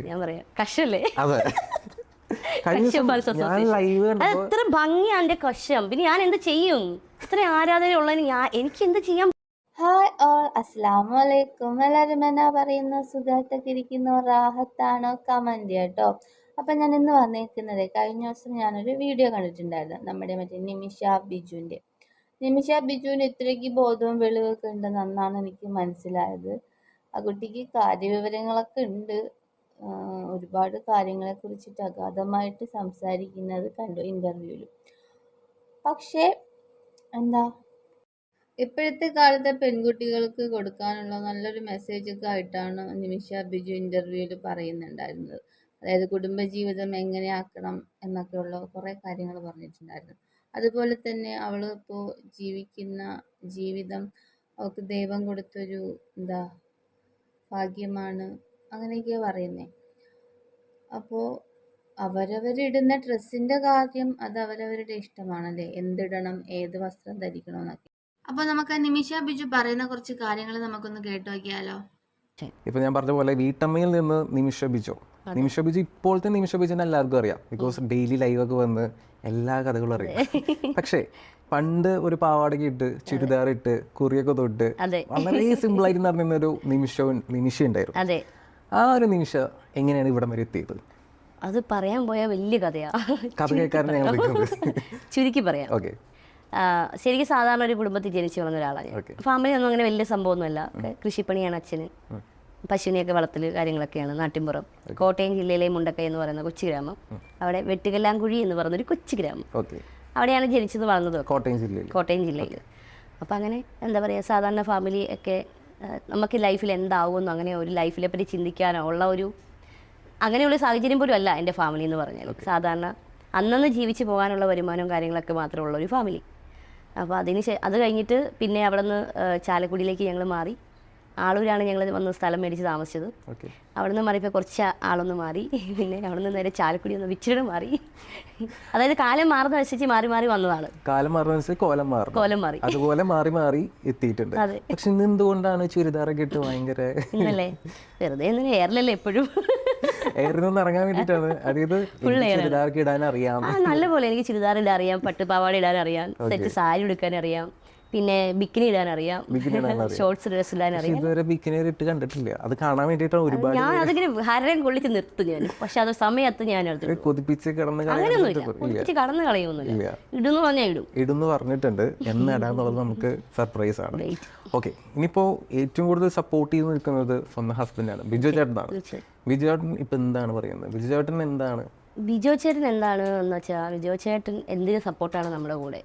ഞാൻ പറയാം. അതെ. എത്ര എന്റെ കഷം പിന്നെ ഞാൻ എന്ത് ചെയ്യും? ഇത്ര ആരാധനയുള്ളതിന് ഞാൻ എനിക്ക് എന്ത് ചെയ്യാൻ ഹായ് ഓൾ അസ്സാമു അലൈക്കും എല്ലാവരും എന്നാ പറയുന്ന? ഇരിക്കുന്നോ. റാഹത്താണോ? കമന്റ് കേട്ടോ അപ്പം ഞാൻ ഇന്ന് വന്നിരിക്കുന്നത് കഴിഞ്ഞ ദിവസം ഞാനൊരു വീഡിയോ കണ്ടിട്ടുണ്ടായിരുന്നു. നമ്മുടെ മറ്റേ നിമിഷ ബിജുവിന്റെ. നിമിഷ ബിജുവിന് ഇത്രയ്ക്ക് ബോധവും വെളിവൊക്കെ ഉണ്ടെന്ന് അന്നാണ് എനിക്ക് മനസ്സിലായത്. ആ കുട്ടിക്ക് കാര്യവിവരങ്ങളൊക്കെ ഉണ്ട്. ഒരുപാട് കാര്യങ്ങളെ കുറിച്ചിട്ട് അഗാധമായിട്ട് സംസാരിക്കുന്നത് കണ്ടു ഇന്റർവ്യൂവിൽ പക്ഷേ എന്താ? ഇപ്പോഴത്തെ കാലത്തെ പെൺകുട്ടികൾക്ക് കൊടുക്കാനുള്ള നല്ലൊരു മെസ്സേജ് ഒക്കെ ആയിട്ടാണ് നിമിഷ ബിജു ഇന്റർവ്യൂവിൽ പറയുന്നുണ്ടായിരുന്നത്. അതായത് കുടുംബജീവിതം എങ്ങനെയാക്കണം എന്നൊക്കെയുള്ള കുറേ കാര്യങ്ങൾ പറഞ്ഞിട്ടുണ്ടായിരുന്നു. അതുപോലെ തന്നെ അവൾ ഇപ്പോൾ ജീവിക്കുന്ന ജീവിതം അവൾക്ക് ദൈവം കൊടുത്തൊരു എന്താ ഭാഗ്യമാണ്. അങ്ങനെയൊക്കെയാണ് പറയുന്നത് അപ്പോൾ അവരവരിടുന്ന ഡ്രസ്സിന്റെ കാര്യം അത് അവരവരുടെ ഇഷ്ടമാണല്ലേ? എന്തിടണം? ഏത് വസ്ത്രം ധരിക്കണം എന്നൊക്കെ അപ്പോൾ നമുക്ക് നിമിഷ ബിജു പറയുന്ന കുറച്ച് കാര്യങ്ങൾ നമുക്കൊന്ന് കേട്ടു നോക്കിയാലോ? ഇപ്പൊ ഞാൻ പറഞ്ഞ പോലെ വീട്ടമ്മയിൽ നിന്ന് നിമിഷ ബിജു. നിമിഷ ബിജു ഇപ്പോഴത്തെ നിമിഷ ബിജുനെ എല്ലാവർക്കും അറിയാം. ബിക്കോസ് ഡെയിലി ലൈവ് ഒക്കെ വന്ന് എല്ലാ കഥകളും അറിയാം. പക്ഷേ പണ്ട് ഒരു പാവാടയ്ക്ക് ഇട്ട് ചുരിദാർ ഇട്ട് കുറിയൊക്കെ തൊട്ട് വളരെ സിമ്പിൾ ആയിട്ട് നടന്നിരുന്ന ഒരു നിമിഷവും നിമിഷ ഉണ്ടായിരുന്നു. അതെ. ആ ഒരു നിമിഷം എങ്ങനെയാണ് ഇവിടം വരെ എത്തിയത്? അത് പറയാൻ പോയ വലിയ കഥയാ. ചുരുക്കി പറയാം. ഓക്കെ. ശരിക്കും സാധാരണ ഒരു കുടുംബത്തിൽ ജനിച്ചു വളർന്ന ഒരാളാണ് ഫാമിലി ഒന്നും അങ്ങനെ വലിയ സംഭവമൊന്നുമല്ല. കൃഷിപ്പണിയാണ് അച്ഛന്. പശുവിനെയൊക്കെ വളർത്തൽ കാര്യങ്ങളൊക്കെയാണ് നാട്ടിൻപുറം. കോട്ടയം ജില്ലയിലെ മുണ്ടക്കൈ എന്ന് പറയുന്ന കൊച്ചു ഗ്രാമം. അവിടെ വെട്ടുകല്ലാംകുഴി എന്ന് പറയുന്നൊരു കൊച്ചു ഗ്രാമം. ഓക്കെ. അവിടെയാണ് ജനിച്ചത് വളർന്നത് കോട്ടയം ജില്ലയിൽ കോട്ടയം ജില്ലയിൽ അപ്പോൾ അങ്ങനെ എന്താ പറയുക സാധാരണ ഫാമിലി ഒക്കെ നമുക്ക് ലൈഫിൽ എന്താവുമെന്നോ അങ്ങനെ ഒരു ലൈഫിനെ പറ്റി ചിന്തിക്കാനോ ഉള്ള ഒരു അങ്ങനെയുള്ള സാഹചര്യം പോലും അല്ല എന്റെ ഫാമിലി എന്ന് പറഞ്ഞാൽ. സാധാരണ അന്നന്ന് ജീവിച്ച് പോകാനുള്ള വരുമാനവും കാര്യങ്ങളൊക്കെ മാത്രമുള്ള ഒരു ഫാമിലി അപ്പോൾ അതിന് ശേ- അത് കഴിഞ്ഞിട്ട് പിന്നെ അവിടെ നിന്ന് ചാലക്കുടിയിലേക്ക് ഞങ്ങൾ മാറി. ആളൂരാണ് ഞങ്ങൾ വന്ന് സ്ഥലം മേടിച്ച് താമസിച്ചത്. ഓക്കെ. അവിടെ നിന്ന് മാറിയപ്പോൾ കുറച്ച് ആളൊന്ന് മാറി. പിന്നെ അവിടെ നിന്ന് നേരെ ചാലക്കുടി ഒന്ന് വിച്ചിട്ട് മാറി. അതായത് കാലം മാറുന്ന അനുസരിച്ച് മാറി മാറി വന്നതാണ്. കാലം മാറുന്ന കോലം മാറും കോലം മാറി. അതുപോലെ മാറി മാറി എത്തിയിട്ടുണ്ട്. അതെ. പക്ഷെ ഇന്ന് എന്തുകൊണ്ടാണ് ചുരിദാറൊക്കെ ഇട്ട് ഭയങ്കര ഇന്നല്ലേ? വെറുതെ ഒന്നും എയറിലല്ലേ എപ്പോഴും? എയറിൽ ഇറങ്ങാൻ വേണ്ടിയിട്ടാണ്. അതായത് ചുരിദാറൊക്കെ ഇടാൻ അറിയാം നല്ല പോലെ എനിക്ക് ചുരിദാർ ഇടാൻ അറിയാം പട്ടുപാവാട ഇടാൻ അറിയാം സെറ്റ് സാരി ഉടുക്കാൻ അറിയാം പിന്നെ ബിക്കിനി ഇടാൻ അറിയാം ഷോർട്സ് ഡ്രസ് ഇടാൻ അറിയാം ഇതുവരെ ബിക്കിനി ഇട്ട് കണ്ടിട്ടില്ല. അത് കാണാൻ വേണ്ടിയിട്ടാണ് ഒരുപാട് ഞാൻ അതിങ്ങനെ ഹരം കൊള്ളിച്ച് നിർത്തും ഞാൻ. പക്ഷെ അത് സമയത്ത് ഞാൻ കൊതിപ്പിച്ച് കിടന്ന് അങ്ങനെയൊന്നുമില്ല കടന്നു കളയൊന്നുമില്ല ഇടുന്നു പറഞ്ഞാൽ ഇടും. ഇടുന്നു പറഞ്ഞിട്ടുണ്ട്. എന്ന് ഇടാന്നുള്ളത് നമുക്ക് സർപ്രൈസ് ആണ്. ഓക്കെ ഇനിയിപ്പോ ഏറ്റവും കൂടുതൽ സപ്പോർട്ട് ചെയ്ത് നിൽക്കുന്നത് സ്വന്തം ഹസ്ബൻഡാണ് ബിജു ചേട്ടനാണ്. ബിജു ചേട്ടൻ ഇപ്പൊ എന്താണ് പറയുന്നത്? ബിജു ചേട്ടൻ എന്താണ് ബിജോ ചേട്ടൻ എന്താണ് എന്ന് വെച്ചാൽ ബിജോ ചേട്ടൻ എന്തിന് സപ്പോർട്ടാണ് നമ്മുടെ കൂടെ?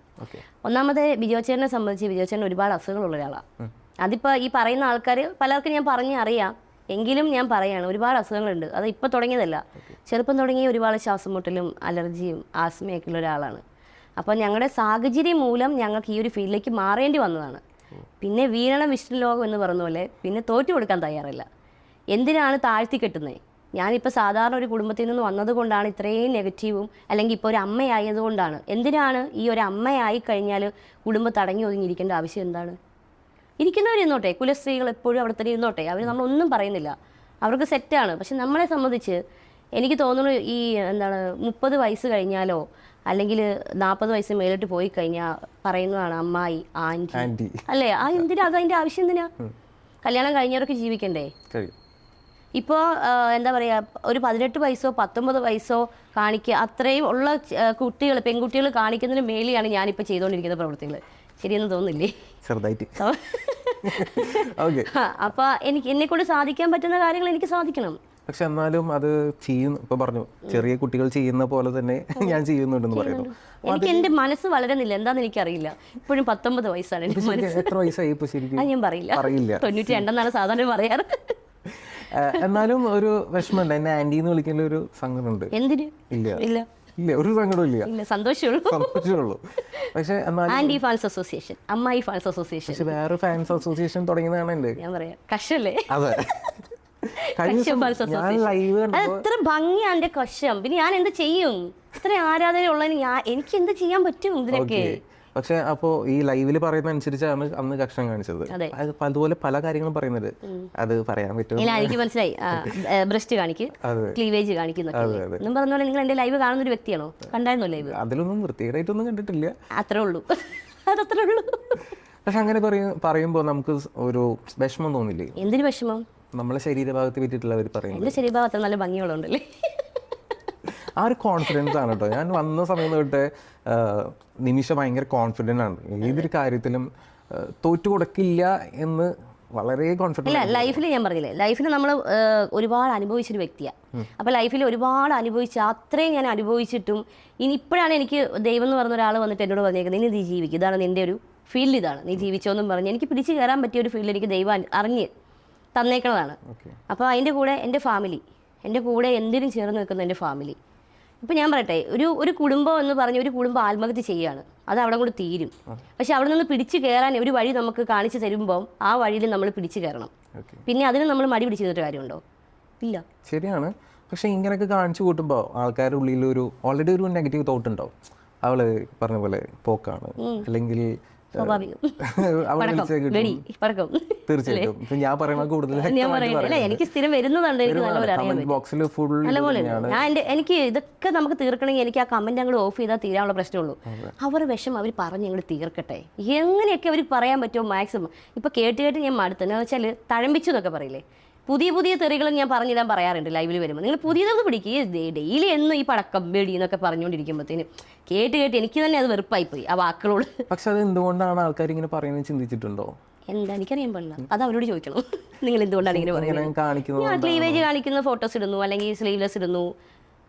ഒന്നാമത് ബിജോ ചേട്ടനെ സംബന്ധിച്ച് ബിജോ ചേട്ടൻ ഒരുപാട് അസുഖങ്ങളുള്ള ഒരാളാണ് അതിപ്പോൾ ഈ പറയുന്ന ആൾക്കാർ പലർക്കും ഞാൻ പറഞ്ഞ് അറിയാം എങ്കിലും ഞാൻ പറയാണ് ഒരുപാട് അസുഖങ്ങളുണ്ട്. അത് ഇപ്പോൾ തുടങ്ങിയതല്ല. ചെറുപ്പം തുടങ്ങി ഒരുപാട് ശ്വാസം മുട്ടലും അലർജിയും ആസ്മയൊക്കെ ഉള്ള ഒരാളാണ്. അപ്പോൾ ഞങ്ങളുടെ സാഹചര്യം മൂലം ഞങ്ങൾക്ക് ഈ ഒരു ഫീൽഡിലേക്ക് മാറേണ്ടി വന്നതാണ്. പിന്നെ വീരണം വിഷ്ണു ലോകം എന്ന് പറഞ്ഞ പോലെ പിന്നെ തോറ്റു കൊടുക്കാൻ തയ്യാറല്ല. എന്തിനാണ് താഴ്ത്തി കെട്ടുന്നത് ഞാനിപ്പോൾ സാധാരണ ഒരു കുടുംബത്തിൽ നിന്ന് വന്നതുകൊണ്ടാണ് ഇത്രയും നെഗറ്റീവും അല്ലെങ്കിൽ ഇപ്പോൾ ഒരു അമ്മയായതുകൊണ്ടാണ് എന്തിനാണ് ഈ ഒരു അമ്മയായി കഴിഞ്ഞാൽ കുടുംബം തടങ്ങി ഒതുങ്ങിയിരിക്കേണ്ട ആവശ്യം എന്താണ്? ഇരിക്കുന്നവരിന്നോട്ടെ കുലസ്ത്രീകൾ എപ്പോഴും അവിടെ തന്നെ ഇരുന്നോട്ടെ അവർ നമ്മളൊന്നും പറയുന്നില്ല. അവർക്ക് സെറ്റാണ് പക്ഷെ നമ്മളെ സംബന്ധിച്ച് എനിക്ക് തോന്നുന്നു ഈ എന്താണ് മുപ്പത് വയസ്സ് കഴിഞ്ഞാലോ അല്ലെങ്കിൽ നാൽപ്പത് വയസ്സ് മേലോട്ട് പോയി കഴിഞ്ഞാൽ പറയുന്നതാണ് അമ്മായി ആന്റി. അല്ലേ? ആ എന്തിനാ? അത് അതിന്റെ ആവശ്യം എന്തിനാ? കല്യാണം കഴിഞ്ഞവർക്ക് ജീവിക്കണ്ടേ? ഇപ്പോൾ എന്താ പറയുക ഒരു പതിനെട്ട് വയസ്സോ പത്തൊമ്പത് വയസ്സോ കാണിക്കുക അത്രയും ഉള്ള കുട്ടികൾ പെൺകുട്ടികൾ കാണിക്കുന്നതിന് മേലെയാണ് ഞാനിപ്പോൾ ചെയ്തുകൊണ്ടിരിക്കുന്ന പ്രവൃത്തികൾ ശരിയെന്ന് തോന്നുന്നില്ലേ? ചെറുതായിട്ട്. അപ്പൊ അപ്പോൾ എനിക്ക് എന്നെക്കൊണ്ട് സാധിക്കാൻ പറ്റുന്ന കാര്യങ്ങൾ എനിക്ക് സാധിക്കണം. പക്ഷെ എന്നാലും അത് ചെയ്യുന്നു ഇപ്പൊ പറഞ്ഞു ചെറിയ കുട്ടികൾ ചെയ്യുന്ന പോലെ തന്നെ ഞാൻ ചെയ്യുന്നുണ്ടെന്ന് പറയുന്നു. എനിക്ക് എന്റെ മനസ്സ് വളരുന്നില്ല. എന്താന്ന് എനിക്കറിയില്ല. ഇപ്പോഴും പത്തൊമ്പത് വയസ്സാണ് എത്ര വയസ്സായി ശരിക്കും? ഞാൻ പറയില്ല. പറയില്ല. തൊണ്ണൂറ്റി രണ്ടെന്നാണ് സാധാരണ പറയാറ്. എന്നാലും ഒരു വിഷമമുണ്ട്. എന്നെ ആന്റി എന്ന് വിളിക്കുന്ന ഒരു സങ്കടമുണ്ട്. എന്തിന്? ഇല്ല. ഇല്ല. ഇല്ല ഒരു സങ്കടവും ഇല്ല. ഇല്ല സന്തോഷമുള്ളൂ സന്തോഷമുള്ളൂ പക്ഷെ ഫാൻസ് അസോസിയേഷൻ അമ്മായി ഫാൻസ് അസോസിയേഷൻ. പക്ഷെ വേറെ ഫാൻസ് അസോസിയേഷൻ തുടങ്ങിയതാണ് എന്റെ ഞാൻ പറയാം കഷല്ലേ? അതെ. എത്ര ഭംഗിയാണ് എന്റെ കഷം. പിന്നെ ഞാൻ എന്ത് ചെയ്യും? ഇത്ര ആരാധന ഉള്ളതിന് ഞാൻ എനിക്ക് എന്ത് ചെയ്യാൻ പറ്റും ഇതിനൊക്കെ? പക്ഷെ അപ്പോ ഈ ലൈവിൽ പറയുന്ന അനുസരിച്ചാണ് അന്ന് കക്ഷണം കാണിച്ചത്. അതെ. അതുപോലെ പല കാര്യങ്ങളും പറയുന്നത്. അത് പറയാൻ പറ്റും എനിക്ക് മനസ്സിലായി. ബ്രസ്റ്റ് കാണിക്ക് ക്ലീവേജ് പറഞ്ഞ പോലെ നിങ്ങൾ എന്റെ ലൈവ് കാണുന്ന ഒരു വ്യക്തിയാണോ? കണ്ടായിരുന്നോ ലൈവ്? അതിലൊന്നും വൃത്തികേടായിട്ടൊന്നും കണ്ടിട്ടില്ല. അത്രേ ഉള്ളൂ. അതത്രേ ഉള്ളൂ. പക്ഷെ അങ്ങനെ പറയും പറയുമ്പോൾ നമുക്ക് ഒരു വിഷമം തോന്നില്ലേ? എന്തിനു വിഷമം? നമ്മളെ ശരീരഭാഗത്തെ പറ്റിയിട്ടുള്ളവർ പറയും എന്റെ ശരീരഭാഗത്ത് നല്ല ഭംഗികളുണ്ടല്ലേ ആ ഒരു കോൺഫിഡൻസ് ആണ് കേട്ടോ ഞാൻ വന്ന സമയം തൊട്ട് നിമിഷ ഭയങ്കര കോൺഫിഡന്റ് ആണ്. ഏതൊരു കാര്യത്തിലും തോറ്റു കൊടുക്കില്ല എന്ന് വളരെ കോൺഫിഡന്റ് ലൈഫിൽ ഞാൻ പറഞ്ഞില്ലേ ലൈഫിൽ നമ്മൾ ഒരുപാട് അനുഭവിച്ചൊരു വ്യക്തിയാണ് അപ്പോൾ ലൈഫിൽ ഒരുപാട് അനുഭവിച്ച് അത്രയും ഞാൻ അനുഭവിച്ചിട്ടും ഇനി ഇപ്പോഴാണ് എനിക്ക് ദൈവം എന്ന് പറഞ്ഞ ഒരാൾ വന്നിട്ട് എന്നോട് പറഞ്ഞേക്കുന്നത് ഇനി നീ ജീവിക്കും. ഇതാണ് നിന്റെ ഒരു ഫീൽഡ് ഇതാണ്. നീ ജീവിച്ചോന്നും പറഞ്ഞ് എനിക്ക് പിടിച്ച് കയറാൻ പറ്റിയ ഒരു ഫീൽഡ് എനിക്ക് ദൈവം അറി- അറിഞ്ഞ് തന്നേക്കണതാണ്. ഓക്കെ അപ്പോൾ അതിന്റെ കൂടെ എന്റെ ഫാമിലി എന്റെ കൂടെ എന്തിനും ചേർന്ന് നിൽക്കുന്ന എന്റെ ഫാമിലി ഇപ്പം ഞാൻ പറയട്ടെ ഒരു ഒരു കുടുംബം എന്ന് പറഞ്ഞ് ഒരു കുടുംബം ആത്മഹത്യ ചെയ്യുകയാണ്. അത് അവിടെ കൂടെ തീരും. പക്ഷെ അവിടെ നിന്ന് പിടിച്ചു കയറാൻ ഒരു വഴി നമുക്ക് കാണിച്ചു തരുമ്പോൾ ആ വഴിയിൽ നമ്മൾ പിടിച്ചു കയറണം പിന്നെ അതിന് നമ്മൾ മടി പിടിച്ചു ചെയ്തിട്ട് കാര്യമുണ്ടോ? ഇല്ല. ശരിയാണ്. പക്ഷെ ഇങ്ങനെയൊക്കെ കാണിച്ചു കൂട്ടുമ്പോൾ ആൾക്കാരുടെ ഉള്ളിൽ ഒരു ഓൾറെഡി ഒരു നെഗറ്റീവ് തോട്ട് ഉണ്ടാവും. അവൾ പറഞ്ഞ പോലെ പോക്കാണ്. അല്ലെങ്കിൽ തീർച്ചയായിട്ടും. ഞാൻ പറയുന്ന കൂടുതൽ എനിക്ക് സ്ഥിരം വരുന്നതുണ്ട് എനിക്ക് നല്ലപോലെ അറിയാൻ കമന്റ് ബോക്സിൽ ഫുൾ നല്ലപോലെ ഉണ്ട്. ഞാൻ എന്റെ എനിക്ക് ഇതൊക്കെ നമുക്ക് തീർക്കണമെങ്കിൽ എനിക്ക് ആ കമന്റ് അങ്ങോട്ട് ഓഫ് ചെയ്താൽ തീരാനുള്ള പ്രശ്നമുള്ളൂ. അവർ വിഷം അവർ പറഞ്ഞ് അങ്ങോട്ട് തീർക്കട്ടെ. എങ്ങനെയൊക്കെ അവർ പറയാൻ പറ്റുമോ മാക്സിമം ഇപ്പൊ കേട്ട് കേട്ട് ഞാൻ മടുത്തു. എന്ന് വെച്ചാൽ തഴമ്പിച്ചു എന്നൊക്കെ പറയില്ലേ? പുതിയ പുതിയ തെറികളും ഞാൻ പറഞ്ഞിടാൻ പറയാറുണ്ട് ലൈവിൽ വരുമ്പോൾ നിങ്ങൾ പുതിയതൊന്ന് പിടിക്കുക ഡെയിലി എന്ന് ഈ പടക്കം വെടി എന്നൊക്കെ പറഞ്ഞുകൊണ്ടിരിക്കുമ്പോഴത്തേന് കേട്ട് കേട്ട് എനിക്ക് തന്നെ അത് വെറുപ്പായി പോയി ആ വാക്കുകളോട്. പക്ഷെ അത് എന്തുകൊണ്ടാണ് ആൾക്കാർ ഇങ്ങനെ പറയുന്നത് ചിന്തിച്ചിട്ടുണ്ടോ? എന്താ എനിക്കറിയാൻ പാടില്ല. അത് അവരോട് ചോദിക്കണം. നിങ്ങൾ എന്തുകൊണ്ടാണ് ഇങ്ങനെ പറയുന്നത്? ഞാൻ ക്ലീവേജ് കാണിക്കുന്ന ഫോട്ടോസ് ഇടുന്നു അല്ലെങ്കിൽ സ്ലീവ്ലെസ് ഇടുന്നു